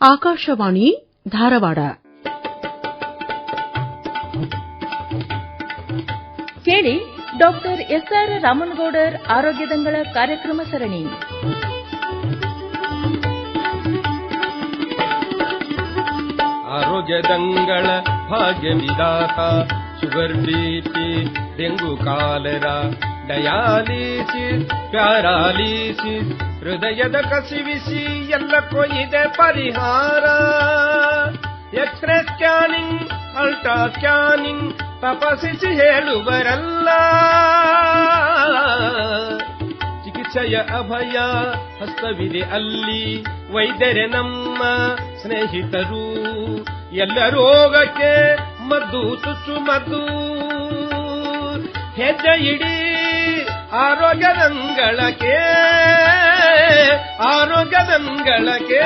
ಆಕಾಶವಾಣಿ ಧಾರವಾಡ ಕೇಳಿ doctor S R Ramanagoudar ಆರೋಗ್ಯದಂಗಳ ಕಾರ್ಯಕ್ರಮ ಸರಣಿ. ಆರೋಗ್ಯದಂಗಳ ಭಾಗ್ಯ ವಿಧಾತ sugar BP dengue cholera dialysis paralysis ಹೃದಯದ ಕಸಿವಿಸಿ ಎಲ್ಲ ಇದೆ ಪರಿಹಾರ. X ray scanning ultra scanning ತಪಾಸಿಸಿ ಹೇಳುವರಲ್ಲ. ಚಿಕಿತ್ಸೆಯ ಅಭಯ ಹಸ್ತವಿದೆ ಅಲ್ಲಿ, ವೈದ್ಯರೆ ನಮ್ಮ ಸ್ನೇಹಿತರು. ಎಲ್ಲ ರೋಗಕ್ಕೆ ಮದ್ದು ಚುಚ್ಚು ಮದ್ದು, ಹೆಜ್ಜೆ ಇಡಿ ಆರೋಗ್ಯದಂಗಳಕ್ಕೆ ಆರೋಗ್ಯದಂಗಳಕ್ಕೆ.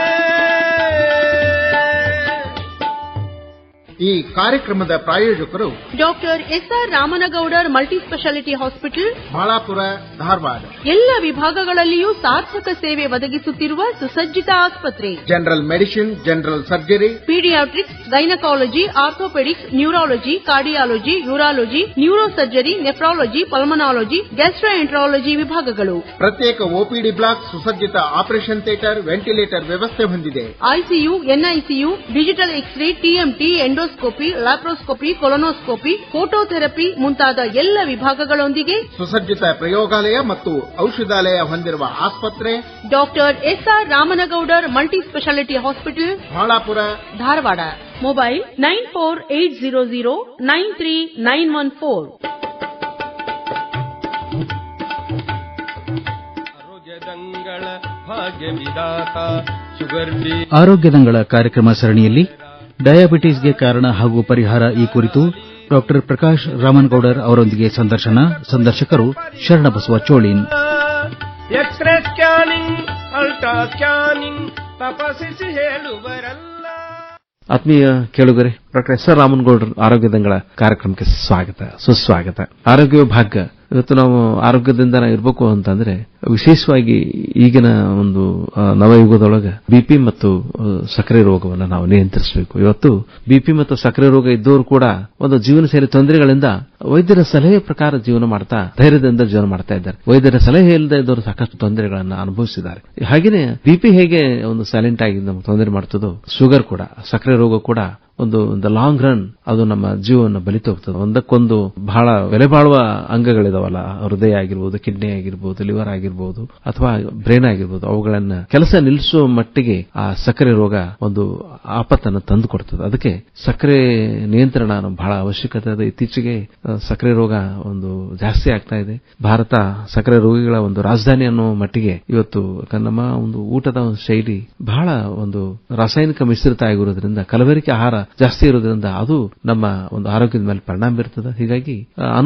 ಈ ಕಾರ್ಯಕ್ರಮದ ಪ್ರಾಯೋಜಕರು doctor SR Ramanagoudar multi speciality hospital Balapura Dharwad. ಎಲ್ಲ ವಿಭಾಗಗಳಲ್ಲಿಯೂ ಸಾರ್ಥಕ ಸೇವೆ ಒದಗಿಸುತ್ತಿರುವ ಸುಸಜ್ಜಿತ ಆಸ್ಪತ್ರೆ. General medicine general surgery paediatrics gynaecology orthopaedics neurology cardiology urology neuro surgery nephrology pulmonology gastroenterology ವಿಭಾಗಗಳು. ಪ್ರತ್ಯೇಕ ಒಪಿಡಿ ಬ್ಲಾಕ್ ಸುಸಜ್ಜಿತ ಆಪರೇಷನ್ ಥಿಯೇಟರ್ ವೆಂಟಿಲೇಟರ್ ವ್ಯವಸ್ಥೆ ಹೊಂದಿದೆ. ICU NICU digital x ray TMT endoscopy laparoscopy colonoscopy phototherapy ಮುಂತಾದ ಎಲ್ಲ ವಿಭಾಗಗಳೊಂದಿಗೆ ಸುಸಜ್ಜಿತ ಪ್ರಯೋಗಾಲಯ ಮತ್ತು ಔಷಧಾಲಯ ಹೊಂದಿರುವ ಆಸ್ಪತ್ರೆ doctor SR Ramanagoudar multi speciality hospital Balapura. Dharwad. Mobile nine four eight zero zero nine three nine one four ಆರೋಗ್ಯದಂಗಳ ಕಾರ್ಯಕ್ರಮ ಸರಣಿಯಲ್ಲಿ ಡಯಾಬಿಟಿಸ್ಗೆ ಕಾರಣ ಹಾಗೂ ಪರಿಹಾರ ಈ ಕುರಿತು ಡಾಕ್ಟರ್ ಪ್ರಕಾಶ್ ರಾಮನ್ಗೌಡರ್ ಅವರೊಂದಿಗೆ ಸಂದರ್ಶನ. ಸಂದರ್ಶಕರು Sharanabasava Cholin. X ray scanning ultra scanning ತಪಾಸಿಸಿ ಹೇಳುವರಲ್ಲ. ಆತ್ಮೀಯ ಕೇಳುಗರೆ ಡಾಕ್ಟರ್ ಎಸ್ ಆರ್ ರಾಮನಗೌಡರ್ ಆರೋಗ್ಯದಂಗಳ ಕಾರ್ಯಕ್ರಮಕ್ಕೆ ಸ್ವಾಗತ, ಸುಸ್ವಾಗತ. ಆರೋಗ್ಯ ಭಾಗ್ಯ. ಇವತ್ತು ನಾವು ಆರೋಗ್ಯದಿಂದ ಇರಬೇಕು ಅಂತಂದ್ರೆ ವಿಶೇಷವಾಗಿ ಈಗಿನ ಒಂದು ನವಯುಗದೊಳಗೆ ಬಿಪಿ ಮತ್ತು ಸಕ್ಕರೆ ರೋಗವನ್ನು ನಾವು ನಿಯಂತ್ರಿಸಬೇಕು. ಇವತ್ತು ಬಿಪಿ ಮತ್ತು ಸಕ್ಕರೆ ರೋಗ ಇದ್ದವರು ಕೂಡ ಒಂದು ಜೀವನ ಶೈಲಿ ತೊಂದರೆಗಳಿಂದ ವೈದ್ಯರ ಸಲಹೆ ಪ್ರಕಾರ ಜೀವನ ಮಾಡ್ತಾ, ಧೈರ್ಯದಿಂದ ಜೀವನ ಮಾಡ್ತಾ ಇದ್ದಾರೆ. ವೈದ್ಯರ ಸಲಹೆ ಇಲ್ಲದೆ ಇದ್ದವರು ಸಾಕಷ್ಟು ತೊಂದರೆಗಳನ್ನು ಅನುಭವಿಸಿದ್ದಾರೆ. ಹಾಗೆಯೇ ಬಿಪಿ ಹೇಗೆ ಒಂದು ಸೈಲೆಂಟ್ ಆಗಿ ನಮ್ಗೆ ತೊಂದರೆ ಮಾಡ್ತದೋ ಶುಗರ್ ಕೂಡ, ಸಕ್ಕರೆ ರೋಗ ಕೂಡ ಒಂದು ದ ಲಾಂಗ್ ರನ್ ಅದು ನಮ್ಮ ಜೀವವನ್ನು ಬಲಿತ ಹೋಗ್ತದೆ ಒಂದಕ್ಕೊಂದು ಬಹಳ ಬೆಲೆ ಬಾಳುವ ಅಂಗಗಳಿದಾವಲ್ಲ, ಹೃದಯ ಆಗಿರ್ಬೋದು, ಕಿಡ್ನಿ ಆಗಿರ್ಬೋದು, ಲಿವರ್ ಆಗಿರ್ಬೋದು, ಅಥವಾ ಬ್ರೈನ್ ಆಗಿರ್ಬೋದು, ಅವುಗಳನ್ನ ಕೆಲಸ ನಿಲ್ಲಿಸುವ ಮಟ್ಟಿಗೆ ಆ ಸಕ್ಕರೆ ರೋಗ ಒಂದು ಆಪತ್ತನ್ನು ತಂದು ಕೊಡ್ತದೆ ಅದಕ್ಕೆ ಸಕ್ಕರೆ ನಿಯಂತ್ರಣ ಬಹಳ ಅವಶ್ಯಕತೆ ಇದೆ. ಇತ್ತೀಚೆಗೆ ಸಕ್ಕರೆ ರೋಗ ಒಂದು ಜಾಸ್ತಿ ಆಗ್ತಾ ಇದೆ. ಭಾರತ ಸಕ್ಕರೆ ರೋಗಿಗಳ ಒಂದು ರಾಜಧಾನಿ ಅನ್ನೋ ಮಟ್ಟಿಗೆ ಇವತ್ತು ನಮ್ಮ ಒಂದು ಊಟದ ಒಂದು ಶೈಲಿ ಬಹಳ ಒಂದು ರಾಸಾಯನಿಕ ಮಿಶ್ರಿತ ಆಗಿರೋದ್ರಿಂದ ಕಲಬೆರಕೆ ಆಹಾರ ಜಾಸ್ತಿ ಇರೋದ್ರಿಂದ ಅದು ನಮ್ಮ ಒಂದು ಆರೋಗ್ಯದ ಮೇಲೆ ಪರಿಣಾಮ ಬೀರ್ತದೆ. ಹೀಗಾಗಿ ಆ,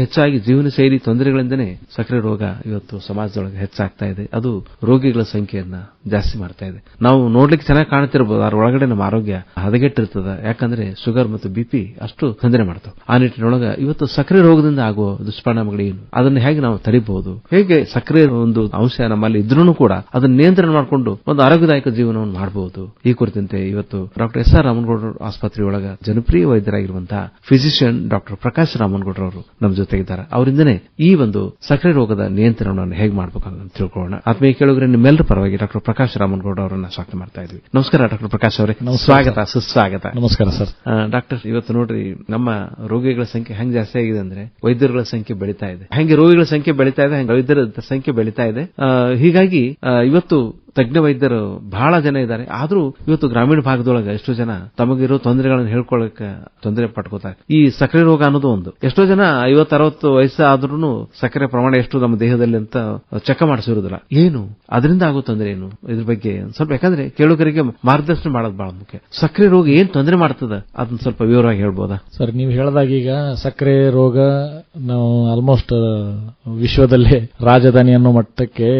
ಹೆಚ್ಚಾಗಿ ಜೀವನ ಶೈಲಿ ತೊಂದರೆಗಳಿಂದನೇ ಸಕ್ಕರೆ ರೋಗ ಇವತ್ತು ಸಮಾಜದೊಳಗೆ ಹೆಚ್ಚಾಗ್ತಾ ಇದೆ. ಅದು ರೋಗಿಗಳ ಸಂಖ್ಯೆಯನ್ನ ಜಾಸ್ತಿ ಮಾಡ್ತಾ ಇದೆ. ನಾವು ನೋಡ್ಲಿಕ್ಕೆ ಚೆನ್ನಾಗಿ ಕಾಣ್ತಿರ್ಬೋದು ಅದ್ರ ಒಳಗಡೆ ನಮ್ಮ ಆರೋಗ್ಯ ಹದಗೆಟ್ಟಿರ್ತದೆ. ಯಾಕಂದ್ರೆ ಶುಗರ್ ಮತ್ತು ಬಿಪಿ ಅಷ್ಟು ತೊಂದರೆ ಮಾಡ್ತಾವೆ. ಆ ನಿಟ್ಟಿನೊಳಗೆ ಇವತ್ತು ಸಕ್ಕರೆ ರೋಗದಿಂದ ಆಗುವ ದುಷ್ಪರಿಣಾಮಗಳು ಏನು ಅದನ್ನ ಹೇಗೆ ನಾವು ತಡಿಬಹುದು? ಹೇಗೆ ಸಕ್ಕರೆ ಒಂದು ಅಂಶ ನಮ್ಮಲ್ಲಿ ಇದ್ರೂ ಕೂಡ ಅದನ್ನ ನಿಯಂತ್ರಣ ಮಾಡಿಕೊಂಡು ಒಂದು ಆರೋಗ್ಯದಾಯಕ ಜೀವನವನ್ನು ಮಾಡಬಹುದು? ಈ ಕುರಿತಂತೆ ಇವತ್ತು ಡಾಕ್ಟರ್ ಎಸ್ ಆರ್ ರಾಮನಗೌಡರ ಆಸ್ಪತ್ರೆಯೊಳಗ ಜನಪ್ರಿಯ ವೈದ್ಯರಾಗಿರುವಂತಹ ಫಿಸಿಷಿಯನ್ ಡಾಕ್ಟರ್ ಪ್ರಕಾಶ್ ರಾಮನ್ಗೌಡರವರು ಅವರು ನಮ್ಮ ಜೊತೆಗಿದ್ದಾರೆ. ಅವರಿಂದನೇ ಈ ಒಂದು ಸಕ್ಕರೆ ರೋಗದ ನಿಯಂತ್ರಣವನ್ನು ಹೇಗೆ ಮಾಡಬೇಕು ಅಂತ ತಿಳ್ಕೊಳ್ಳೋಣ. ಆತ್ಮೀಯ ಕೇಳುಗರೆ ನಿಮ್ಮೆಲ್ಲರ ಪರವಾಗಿ ಡಾಕ್ಟರ್ ಪ್ರಕಾಶ್ ರಾಮನ್ಗೌಡ ಅವರನ್ನ ಸ್ವಾಗತ ಮಾಡ್ತಾ ಇದ್ವಿ. ನಮಸ್ಕಾರ ಡಾಕ್ಟರ್ ಪ್ರಕಾಶ್ ಅವರೇ. ಸ್ವಾಗತ ಸುಸ್ವಾಗತ. ನಮಸ್ಕಾರ ಸರ್. ಡಾಕ್ಟರ್ ಇವತ್ತು ನೋಡ್ರಿ ನಮ್ಮ ರೋಗಿಗಳ ಸಂಖ್ಯೆ ಹೆಂಗ್ ಜಾಸ್ತಿ ಆಗಿದೆ ಅಂದ್ರೆ ವೈದ್ಯರುಗಳ ಸಂಖ್ಯೆ ಬೆಳೀತಾ ಇದೆ. ಹೆಂಗೆ ರೋಗಿಗಳ ಸಂಖ್ಯೆ ಬೆಳೀತಾ ಇದೆ ಹೆಂಗೆ ವೈದ್ಯರ ಸಂಖ್ಯೆ ಬೆಳೀತಾ ಇದೆ. ಹೀಗಾಗಿ ಇವತ್ತು ತಜ್ಞ ವೈದ್ಯರು ಬಹಳ ಜನ ಇದ್ದಾರೆ. ಆದರೂ ಇವತ್ತು ಗ್ರಾಮೀಣ ಭಾಗದೊಳಗೆ ಎಷ್ಟೋ ಜನ ತಮಗಿರೋ ತೊಂದರೆಗಳನ್ನು ಹೇಳ್ಕೊಳ್ಳಕ್ಕೆ ತೊಂದರೆ ಪಟ್ಕೋತಾರೆ. ಈ ಸಕ್ಕರೆ ರೋಗ ಅನ್ನೋದು ಒಂದು. ಎಷ್ಟೋ ಜನ ಐವತ್ತು ಅರವತ್ತು ವಯಸ್ಸು ಆದ್ರೂ ಸಕ್ಕರೆ ಪ್ರಮಾಣ ಎಷ್ಟು ನಮ್ಮ ದೇಹದಲ್ಲಿ ಅಂತ ಚೆಕ್ ಮಾಡಿಸಿರುವುದಿಲ್ಲ ಏನು? ಅದರಿಂದ ಆಗೋ ತೊಂದರೆ ಏನು? ಇದ್ರ ಬಗ್ಗೆ ಸ್ವಲ್ಪ ಯಾಕಂದ್ರೆ ಕೇಳುಗರಿಗೆ ಮಾರ್ಗದರ್ಶನ ಮಾಡೋದು ಬಹಳ ಮುಖ್ಯ. ಸಕ್ಕರೆ ರೋಗ ಏನ್ ತೊಂದರೆ ಮಾಡ್ತದೆ? ಅದನ್ನ ಸ್ವಲ್ಪ ವಿವರವಾಗಿ ಹೇಳ್ಬೋದಾ? ಸರ್, ನೀವು ಹೇಳಿದಾಗ ಈಗ ಸಕ್ಕರೆ ರೋಗ ನಾವು ಆಲ್ಮೋಸ್ಟ್ ವಿಶ್ವದಲ್ಲೇ ರಾಜಧಾನಿ ಅನ್ನೋ ಮಟ್ಟಕ್ಕೆ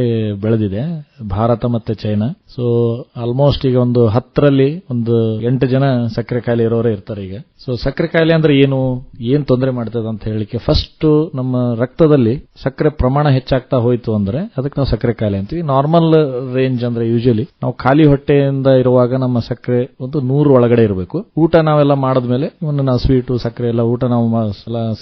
ಬೆಳೆದಿದೆ. ಭಾರತ ಮತ್ತು ಚೈನಾ ಸೊ ಆಲ್ಮೋಸ್ಟ್ ಈಗ ಒಂದು ಹತ್ತರಲ್ಲಿ ಒಂದು ಎಂಟು ಜನ ಸಕ್ಕರೆ ಕಾಯಿಲೆ ಇರೋರೇ ಇರ್ತಾರೆ ಈಗ. ಸೊ ಸಕ್ಕರೆ ಕಾಯಿಲೆ ಅಂದ್ರೆ ಏನು? ಏನ್ ತೊಂದರೆ ಮಾಡ್ತದೆ ಅಂತ ಹೇಳಿಕ್ಕೆ ಫಸ್ಟ್ ನಮ್ಮ ರಕ್ತದಲ್ಲಿ ಸಕ್ಕರೆ ಪ್ರಮಾಣ ಹೆಚ್ಚಾಗ್ತಾ ಹೋಯ್ತು ಅಂದ್ರೆ ಅದಕ್ಕೆ ನಾವು ಸಕ್ಕರೆ ಕಾಯಿಲೆ ಅಂತೀವಿ. ನಾರ್ಮಲ್ ರೇಂಜ್ ಅಂದ್ರೆ ಯೂಶಲಿ ನಾವು ಖಾಲಿ ಹೊಟ್ಟೆಯಿಂದ ಇರುವಾಗ ನಮ್ಮ ಸಕ್ಕರೆ ಒಂದು ನೂರು ಒಳಗಡೆ ಇರಬೇಕು. ಊಟ ನಾವೆಲ್ಲ ಮಾಡಿದ್ಮೇಲೆ ಒಂದು ನಾವು ಸ್ವೀಟು ಸಕ್ಕರೆ ಎಲ್ಲ ಊಟ ನಾವು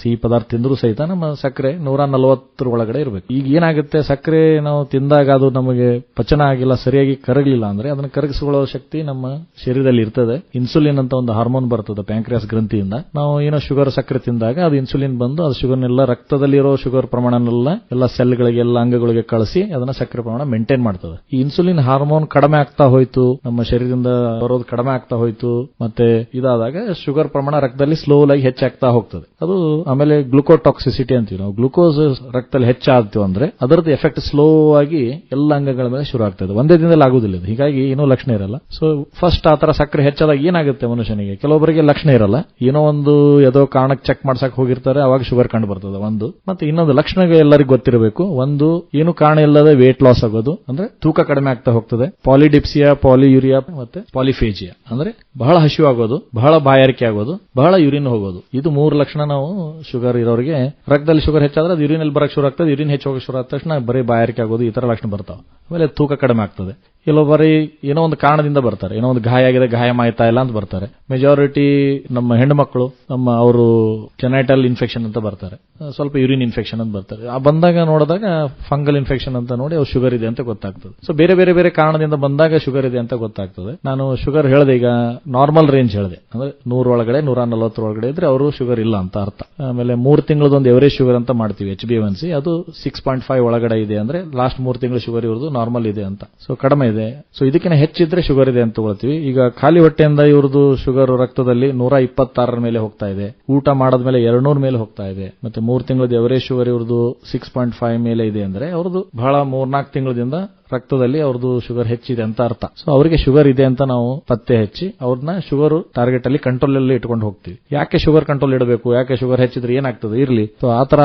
ಸಿಹಿ ಪದಾರ್ಥ ತಿಂದರೂ ಸಹಿತ ನಮ್ಮ ಸಕ್ಕರೆ ನೂರ ನಲವತ್ತರ ಒಳಗಡೆ ಇರಬೇಕು. ಈಗ ಏನಾಗುತ್ತೆ? ಸಕ್ಕರೆ ನಾವು ತಿಂದಾಗ ಅದು ನಮಗೆ ಪಚನ ಆಗಿಲ್ಲ, ಸರಿಯಾಗಿ ಕರಗಲಿಲ್ಲ ಅಂದ್ರೆ ಅದನ್ನು ಕರಗಿಸಿಕೊಳ್ಳೋ ಶಕ್ತಿ ನಮ್ಮ ಶರೀರದಲ್ಲಿ ಇರ್ತದೆ ಇನ್ಸುಲಿನ್ ಅಂತ ಒಂದು ಹಾರ್ಮೋನ್ ಬರ್ತದೆ ಪ್ಯಾಂಕ್ರಿಯಾಸ್ ಗ್ರಂಥಿಯಿಂದ. ನಾವು ಏನೋ ಶುಗರ್, ಸಕ್ಕರೆ ತಿಂದಾಗ ಅದು ಇನ್ಸುಲಿನ್ ಬಂದು ಅದು ಶುಗರ್ನೆಲ್ಲ ರಕ್ತದಲ್ಲಿರೋ ಶುಗರ್ ಪ್ರಮಾಣನೆಲ್ಲ ಎಲ್ಲ ಸೆಲ್ಗಳಿಗೆ, ಎಲ್ಲ ಅಂಗಗಳಿಗೆ ಕಳಿಸಿ ಅದನ್ನ ಸಕ್ಕರೆ ಪ್ರಮಾಣ ಮೇಂಟೈನ್ ಮಾಡ್ತದೆ. ಈ ಇನ್ಸುಲಿನ್ ಹಾರ್ಮೋನ್ ಕಡಿಮೆ ಆಗ್ತಾ ಹೋಯ್ತು, ನಮ್ಮ ಶರೀರದಿಂದ ಬರೋದು ಕಡಿಮೆ ಆಗ್ತಾ ಹೋಯ್ತು, ಮತ್ತೆ ಇದಾದಾಗ ಶುಗರ್ ಪ್ರಮಾಣ ರಕ್ತದಲ್ಲಿ ಸ್ಲೋ ಆಗಿ ಹೆಚ್ಚಾಗ್ತಾ ಹೋಗ್ತದೆ. ಅದು ಆಮೇಲೆ ಗ್ಲುಕೋಟಾಕ್ಸಿಸಿಟಿ ಅಂತೀವಿ ನಾವು. ಗ್ಲುಕೋಸ್ ರಕ್ತದಲ್ಲಿ ಹೆಚ್ಚಾಗ್ತೀವಿ ಅಂದ್ರೆ ಅದರದ್ದು ಎಫೆಕ್ಟ್ ಸ್ಲೋ ಆಗಿ ಎಲ್ಲ ಅಂಗಗಳ ಮೇಲೆ ಶುರು ಆಗ್ತದೆ ಒಂದೇ ದಿನದಲ್ಲಿ ಆಗುದಿಲ್ಲ ಹೀಗಾಗಿ ಏನೂ ಲಕ್ಷಣ ಇರಲ್ಲ. ಸೊ ಫಸ್ಟ್ ಆ ತರ ಸಕ್ಕರೆ ಹೆಚ್ಚಾದಾಗ ಏನಾಗುತ್ತೆ ಮನುಷ್ಯನಿಗೆ? ಕೆಲವೊಬ್ಬರಿಗೆ ಲಕ್ಷಣ ಇರಲ್ಲ. ಏನೋ ಒಂದು ಯಾವುದೋ ಕಾರಣಕ್ಕೆ ಚೆಕ್ ಮಾಡ್ಸಕ್ ಹೋಗಿರ್ತಾರೆ, ಅವಾಗ ಶುಗರ್ ಕಂಡು ಬರ್ತದೆ ಒಂದು. ಮತ್ತೆ ಇನ್ನೊಂದು ಲಕ್ಷಣ ಎಲ್ಲರಿಗೂ ಗೊತ್ತಿರಬೇಕು. ಒಂದು, ಏನು ಕಾರಣ ಇಲ್ಲದೆ ವೇಟ್ ಲಾಸ್ ಆಗೋದು. ಅಂದ್ರೆ ತೂಕ ಕಡಿಮೆ ಆಗ್ತಾ ಹೋಗ್ತದೆ. ಪಾಲಿಡಿಪ್ಸಿಯಾ ಪಾಲಿಯೂರಿಯಾ ಮತ್ತೆ ಪಾಲಿಫೇಜಿಯಾ ಅಂದ್ರೆ ಬಹಳ ಹಸಿವು ಆಗೋದು, ಬಹಳ ಬಾಯಾರಿಕೆ ಆಗೋದು, ಬಹಳ ಯೂರಿನ್ ಹೋಗೋದು. ಇದು ಮೂರು ಲಕ್ಷಣ ನಾವು ಶುಗರ್ ಇರೋರಿಗೆ. ರಕ್ತದಲ್ಲಿ ಶುಗರ್ ಹೆಚ್ಚಾದ್ರೆ ಅದು ಯೂರಿನ್ ಅಲ್ಲಿ ಬರಕ್ ಶುರು ಆಗ್ತದೆ ಯೂರಿನ್ ಹೆಚ್ಚು ಹೋಗಕ್ಕೆ ಶುರು ಆದ ತಕ್ಷಣ ಬರೀ ಬಾಯಾರಿಕೆ ಆಗೋದು, ಈ ತರ ಲಕ್ಷಣ ಬರ್ತಾವೆ. ಆಮೇಲೆ ತೂಕ ಕಡಿಮೆ ಆಗ್ತದೆ. ಕೆಲವೊಬ್ಬರಿ ಏನೋ ಒಂದು ಕಾರಣದಿಂದ ಬರ್ತಾರೆ. ಏನೋ ಒಂದು ಗಾಯ ಆಗಿದೆ, ಗಾಯ ಮಾಯ್ತಾ ಇಲ್ಲ ಅಂತ ಬರ್ತಾರೆ. ಮೆಜಾರಿಟಿ ನಮ್ಮ ಹೆಣ್ಣು ಮಕ್ಕಳು, ನಮ್ಮ ಅವರು ಜೆನೈಟಲ್ ಇನ್ಫೆಕ್ಷನ್ ಅಂತ ಬರ್ತಾರೆ. ಸ್ವಲ್ಪ ಯೂರಿನ್ ಇನ್ಫೆಕ್ಷನ್ ಅಂತ ಬರ್ತಾರೆ. ಆ ಬಂದಾಗ ನೋಡಿದಾಗ ಫಂಗಲ್ ಇನ್ಫೆಕ್ಷನ್ ಅಂತ ನೋಡಿ ಅವ್ರು ಶುಗರ್ ಇದೆ ಅಂತ ಗೊತ್ತಾಗ್ತದೆ. ಸೊ ಬೇರೆ ಬೇರೆ ಬೇರೆ ಕಾರಣದಿಂದ ಬಂದಾಗ ಶುಗರ್ ಇದೆ ಅಂತ ಗೊತ್ತಾಗ್ತದೆ. ನಾನು ಶುಗರ್ ಹೇಳಿದೆ, ಈಗ ನಾರ್ಮಲ್ ರೇಂಜ್ ಹೇಳಿದೆ. ಅಂದ್ರೆ ನೂರ ಒಳಗಡೆ, ನೂರ ನಲವತ್ತರ ಒಳಗಡೆ ಇದ್ರೆ ಅವರು ಶುಗರ್ ಇಲ್ಲ ಅಂತ ಅರ್ಥ. ಆಮೇಲೆ ಮೂರು ತಿಂಗಳದೊಂದು ಎವರೇಜ್ ಶುಗರ್ ಅಂತ ಮಾಡ್ತೀವಿ ಎಚ್ ಬಿ ಒನ್ ಸಿ ಅದು ಸಿಕ್ಸ್ ಪಾಯಿಂಟ್ ಫೈವ್ ಒಳಗಡೆ ಇದೆ ಅಂದ್ರೆ ಲಾಸ್ಟ್ ಮೂರು ತಿಂಗಳು ಶುಗರ್ ಇವ್ರದ್ದು ನಾರ್ಮಲ್ ಇದೆ ಅಂತ. ಸೊ ಕಡಿಮೆ ಇದೆ. ಸೊ ಇದಕ್ಕಿಂತ ಹೆಚ್ಚಿದ್ರೆ ಶುಗರ್ ಇದೆ ಅಂತ ತಗೊಳ್ತೀವಿ. ಈಗ ಖಾಲಿ ಹೊಟ್ಟೆಯಿಂದ ಇವ್ರದ್ದು ಶುಗರ್ ರಕ್ತದಲ್ಲಿ ನೂರ ಇಪ್ಪತ್ತಾರರ ಮೇಲೆ ಹೋಗ್ತಾ ಇದೆ. ಊಟ ಮಾಡದ್ಮೇಲೆ ಎರಡ್ನೂರ ಮೇಲೆ ಹೋಗ್ತಾ ಇದೆ. ಮತ್ತೆ ಮೂರು ತಿಂಗಳದ ಎವರೇಜ್ ಶುಗರ್ ಇವ್ರದ್ದು ಸಿಕ್ಸ್ ಪಾಯಿಂಟ್ ಫೈವ್ ಮೇಲೆ ಇದೆ ಅಂದ್ರೆ ಅವ್ರದ್ದು ಬಹಳ ಮೂರ್ನಾಲ್ಕು ತಿಂಗಳಿಂದ ರಕ್ತದಲ್ಲಿ ಅವ್ರದ್ದು ಶುಗರ್ ಹೆಚ್ಚಿದೆ ಅಂತ ಅರ್ಥ. ಸೊ ಅವರಿಗೆ ಶುಗರ್ ಇದೆ ಅಂತ ನಾವು ಪತ್ತೆ ಹಚ್ಚಿ ಅವ್ರನ್ನ ಶುಗರ್ ಟಾರ್ಗೆಟ್ ಅಲ್ಲಿ ಕಂಟ್ರೋಲ್ ಅಲ್ಲಿ ಇಟ್ಕೊಂಡು ಹೋಗ್ತೀವಿ. ಯಾಕೆ ಶುಗರ್ ಕಂಟ್ರೋಲ್ ಇಡಬೇಕು? ಯಾಕೆ ಶುಗರ್ ಹೆಚ್ಚಿದ್ರೆ ಏನಾಗ್ತದೆ? ಇರ್ಲಿ. ಸೊ ಆತರ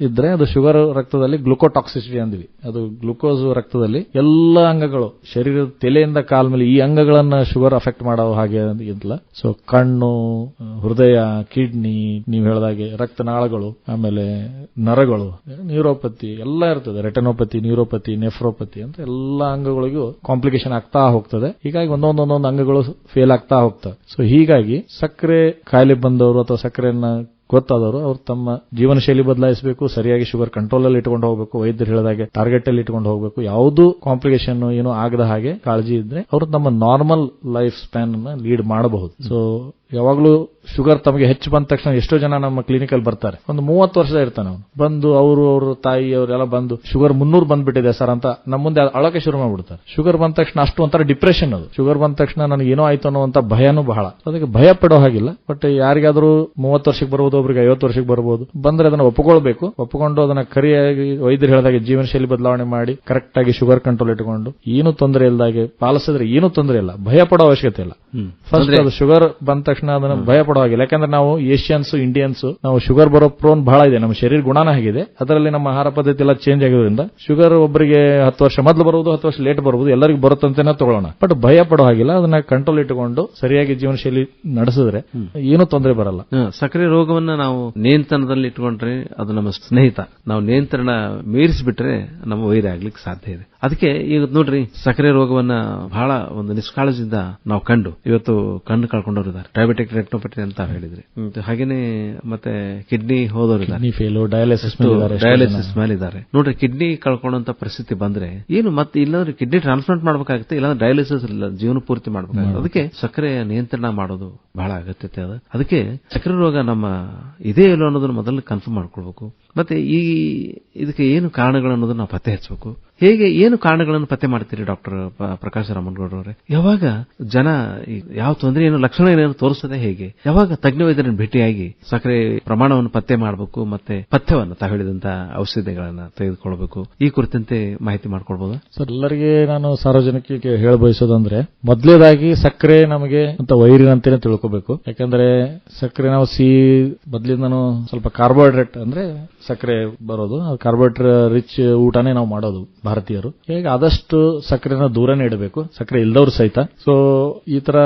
ಇದ್ರೆ ಅದು ಶುಗರ್ ರಕ್ತದಲ್ಲಿ ಗ್ಲುಕೋಟಾಕ್ಸಿಸಿಟಿ ಅಂದ್ವಿ. ಅದು ಗ್ಲುಕೋಸ್ ರಕ್ತದಲ್ಲಿ ಎಲ್ಲ ಅಂಗಗಳು, ಶರೀರದ ತಲೆಯಿಂದ ಕಾಲ್ ಮೇಲೆ ಈ ಅಂಗಗಳನ್ನ ಶುಗರ್ ಅಫೆಕ್ಟ್ ಮಾಡೋ ಹಾಗೆ ಇಲ್ಲ ಸೊ ಕಣ್ಣು, ಹೃದಯ, ಕಿಡ್ನಿ, ನೀವು ಹೇಳಿದಾಗೆ ರಕ್ತನಾಳಗಳು, ಆಮೇಲೆ ನರಗಳು, ನ್ಯೂರೋಪತಿ ಎಲ್ಲ ಇರ್ತದೆ. ರೆಟನೋಪತಿ, ನ್ಯೂರೋಪತಿ, ನೆಫ್ರೋಪತಿ ಅಂತ ಎಲ್ಲ ಅಂಗಗಳಿಗೂ ಕಾಂಪ್ಲಿಕೇಶನ್ ಆಗ್ತಾ ಹೋಗ್ತದೆ. ಹೀಗಾಗಿ ಒಂದೊಂದೊಂದೊಂದು ಅಂಗಗಳು ಫೇಲ್ ಆಗ್ತಾ ಹೋಗ್ತವೆ. ಸೊ ಹೀಗಾಗಿ ಸಕ್ಕರೆ ಕಾಯಿಲೆ ಬಂದವರು ಅಥವಾ ಸಕ್ಕರೆಯನ್ನ ಗೊತ್ತಾದವರು ಅವ್ರು ತಮ್ಮ ಜೀವನ ಶೈಲಿ ಬದಲಾಯಿಸಬೇಕು, ಸರಿಯಾಗಿ ಶುಗರ್ ಕಂಟ್ರೋಲ್ ಅಲ್ಲಿ ಇಟ್ಕೊಂಡು ಹೋಗಬೇಕು, ವೈದ್ಯರು ಹೇಳಿದಾಗೆ ಟಾರ್ಗೆಟ್ ಅಲ್ಲಿ ಇಟ್ಕೊಂಡು ಹೋಗಬೇಕು. ಯಾವುದು ಕಾಂಪ್ಲಿಕೇಶನ್ ಏನು ಆಗದ ಹಾಗೆ ಕಾಳಜಿ ಇದ್ರೆ ಅವರು ತಮ್ಮ ನಾರ್ಮಲ್ ಲೈಫ್ ಸ್ಪ್ಯಾನ್ ಅನ್ನ ಲೀಡ್ ಮಾಡಬಹುದು. ಸೊ ಯಾವಾಗಲೂ ಶುಗರ್ ತಮಗೆ ಹೆಚ್ಚು ಬಂದ ತಕ್ಷಣ ಎಷ್ಟೋ ಜನ ನಮ್ಮ ಕ್ಲಿನಿಕಲ್ ಬರ್ತಾರೆ. ಒಂದು ಮೂವತ್ತು ವರ್ಷ ಇರ್ತಾನೆ ಅವನು. ಬಂದು ಅವರು ಅವ್ರ ತಾಯಿ ಅವರೆಲ್ಲ ಬಂದು ಶುಗರ್ ಮುನ್ನೂರು ಬಂದ್ಬಿಟ್ಟಿದೆ ಸರ್ ಅಂತ ನಮ್ಮ ಮುಂದೆ ಅಳಕೆ ಶುರು ಮಾಡ್ಬಿಡ್ತಾರೆ. ಶುಗರ್ ಬಂದ ತಕ್ಷಣ ಅಷ್ಟು ಒಂಥರ ಡಿಪ್ರೆಷನ್ ಅದು. ಶುಗರ್ ಬಂದ ತಕ್ಷಣ ನನಗೆ ಏನೋ ಆಯ್ತು ಅನ್ನುವಂತ ಭಯನೂ ಬಹಳ. ಅದಕ್ಕೆ ಭಯ ಪಡೋ ಹಾಗಿಲ್ಲ. ಬಟ್ ಯಾರಿಗಾದ್ರೂ ಮೂವತ್ತು ವರ್ಷಕ್ಕೆ ಬರ್ಬೋದು ಒಬ್ರಿಗೆ ಐವತ್ತು ವರ್ಷಕ್ಕೆ ಬರ್ಬೋದು. ಬಂದ್ರೆ ಅದನ್ನ ಒಪ್ಪಿಕೊಳ್ಬೇಕು. ಒಪ್ಪಿಕೊಂಡು ಅದನ್ನ ಕರಿಯಾಗಿ ವೈದ್ಯರು ಹೇಳಿದಾಗೆ ಜೀವನ ಶೈಲಿ ಬದಲಾವಣೆ ಮಾಡಿ ಕರೆಕ್ಟ್ ಆಗಿ ಶುಗರ್ ಕಂಟ್ರೋಲ್ ಇಟ್ಕೊಂಡು ಏನು ತೊಂದರೆ ಇಲ್ಲದಾಗೆ ಪಾಲಿಸಿದ್ರೆ ಏನು ತೊಂದರೆ ಇಲ್ಲ. ಭಯ ಪಡೋ ಅವಶ್ಯಕತೆ ಇಲ್ಲ. ಫಸ್ಟ್ ಅದು ಶುಗರ್ ಬಂದ ತಕ್ಷಣ ಅದನ್ನ ಭಯ ಪಡೋ ಹಾಗಿಲ್ಲ ಯಾಕಂದ್ರೆ ನಾವು ಏಷ್ಯನ್ಸ್, ಇಂಡಿಯನ್ಸ್, ನಾವು ಶುಗರ್ ಬರೋ ಪ್ರೋನ್ ಬಹಳ ಇದೆ. ನಮ್ಮ ಶರೀರ ಗುಣನ ಆಗಿದೆ ಅದರಲ್ಲಿ ನಮ್ಮ ಆಹಾರ ಪದ್ಧತಿ ಎಲ್ಲ ಚೇಂಜ್ ಆಗಿರೋದ್ರಿಂದ ಶುಗರ್ ಒಬ್ಬರಿಗೆ ಹತ್ತು ವರ್ಷ ಮೊದಲು ಬರುವುದು, ಹತ್ತು ವರ್ಷ ಲೇಟ್ ಬರುವುದು, ಎಲ್ಲರಿಗೂ ಬರುತ್ತಂತೆನ ತಗೊಳ್ಳೋಣ. ಬಟ್ ಭಯ ಪಡೋ ಹಾಗಿಲ್ಲ. ಅದನ್ನ ಕಂಟ್ರೋಲ್ ಇಟ್ಟುಕೊಂಡು ಸರಿಯಾಗಿ ಜೀವನ ಶೈಲಿ ನಡೆಸಿದ್ರೆ ಏನು ತೊಂದರೆ ಬರಲ್ಲ. ಸಕ್ಕರೆ ರೋಗವನ್ನ ನಾವು ನಿಯಂತ್ರಣದಲ್ಲಿ ಇಟ್ಕೊಂಡ್ರೆ ಅದು ನಮ್ಮ ಸ್ನೇಹಿತ. ನಾವು ನಿಯಂತ್ರಣ ಮೀರಿಸಿಬಿಟ್ರೆ ನಮ್ಮ ವೈರ ಆಗ್ಲಿಕ್ಕೆ ಸಾಧ್ಯ ಇದೆ. ಅದಕ್ಕೆ ಈಗ ನೋಡ್ರಿ ಸಕ್ಕರೆ ರೋಗವನ್ನ ಬಹಳ ಒಂದು ನಿಷ್ಕಾಳಜಿಯಿಂದ ನಾವು ಕಂಡು ಇವತ್ತು ಕಣ್ಣು ಕಳ್ಕೊಂಡವರು ಇದ್ದಾರೆ. ಡಯಾಬಿಟಿಕ್ ರೆಟ್ನೋಪತಿ ಅಂತ ಹೇಳಿದ್ರಿ. ಹಾಗೇನೆ ಮತ್ತೆ ಕಿಡ್ನಿ ಹೋದವರು ಫೇಲು ಡಯಾಲಿಸಿಸ್ ಮೇಲೆ ಇದ್ದಾರೆ ನೋಡ್ರಿ ಕಿಡ್ನಿ ಕಳ್ಕೊಂಡಂತ ಪರಿಸ್ಥಿತಿ ಬಂದ್ರೆ ಏನು ಮತ್ತೆ ಇಲ್ಲಾಂದ್ರೆ ಕಿಡ್ನಿ ಟ್ರಾನ್ಸ್ಪ್ಲಾಂಟ್ ಮಾಡಬೇಕಾಗುತ್ತೆ ಇಲ್ಲಾಂದ್ರೆ ಡಯಾಲಿಸಿಸ್ ಇಲ್ಲ ಜೀವನ ಪೂರ್ತಿ ಮಾಡಬೇಕಾಗುತ್ತೆ. ಅದಕ್ಕೆ ಸಕ್ಕರೆ ನಿಯಂತ್ರಣ ಮಾಡೋದು ಬಹಳ ಅಗತ್ಯತೆ ಅದ. ಅದಕ್ಕೆ ಸಕ್ಕರೆ ರೋಗ ನಮ್ಮ ಇದೇ ಇಲ್ಲ ಅನ್ನೋದನ್ನ ಮೊದಲು ಕನ್ಫರ್ಮ್ ಮಾಡ್ಕೊಳ್ಬೇಕು. ಮತ್ತೆ ಈ, ಇದಕ್ಕೆ ಏನು ಕಾರಣಗಳು ಅನ್ನೋದನ್ನ ನಾವು ಪತ್ತೆ ಹಚ್ಚಬೇಕು. ಹೇಗೆ, ಏನು ಕಾರಣಗಳನ್ನು ಪತ್ತೆ ಮಾಡ್ತೀರಿ ಡಾಕ್ಟರ್ ಪ್ರಕಾಶ್ ರಾಮನ್ಗೌಡ ಅವರೇ ಯಾವಾಗ ಜನ ಯಾವ ತೊಂದರೆ ಏನು ಲಕ್ಷಣ ಏನೇನು ತೋರಿಸದೆ ಹೇಗೆ? ಯಾವಾಗ ತಜ್ಞ ವೈದ್ಯರನ್ನು ಭೇಟಿಯಾಗಿ ಸಕ್ಕರೆ ಪ್ರಮಾಣವನ್ನು ಪತ್ತೆ ಮಾಡಬೇಕು, ಮತ್ತೆ ಪಥ್ಯವನ್ನು ತಾವು ಔಷಧಿಗಳನ್ನು ತೆಗೆದುಕೊಳ್ಬೇಕು? ಈ ಕುರಿತಂತೆ ಮಾಹಿತಿ ಮಾಡ್ಕೊಳ್ಬಹುದಾ ಸರ್, ಎಲ್ಲರಿಗೆ ನಾನು ಸಾರ್ವಜನಿಕರಿಗೆ ಹೇಳ ಬಯಸೋದಂದ್ರೆ ಮೊದಲೇದಾಗಿ ಸಕ್ಕರೆ ನಮಗೆ ಅಂತ ವೈರಿನಂತೇನೆ ತಿಳ್ಕೋಬೇಕು. ಯಾಕಂದ್ರೆ ಸಕ್ಕರೆ ನಾವು ಸಿ ಬದ್ಲಿಂದ ಸ್ವಲ್ಪ ಕಾರ್ಬೋಹೈಡ್ರೇಟ್ ಅಂದ್ರೆ ಸಕ್ಕರೆ ಬರೋದು. ಕಾರ್ಬೋಹೈಡ್ರೇಟ್ ರಿಚ್ ಊಟನೇ ನಾವು ಮಾಡೋದು ಭಾರತೀಯರು. ಹೀಗೆ ಆದಷ್ಟು ಸಕ್ಕರೆನ ದೂರನೇ ಇಡಬೇಕು ಸಕ್ಕರೆ ಇಲ್ದವ್ರು ಸಹಿತ. ಸೊ ಈ ತರ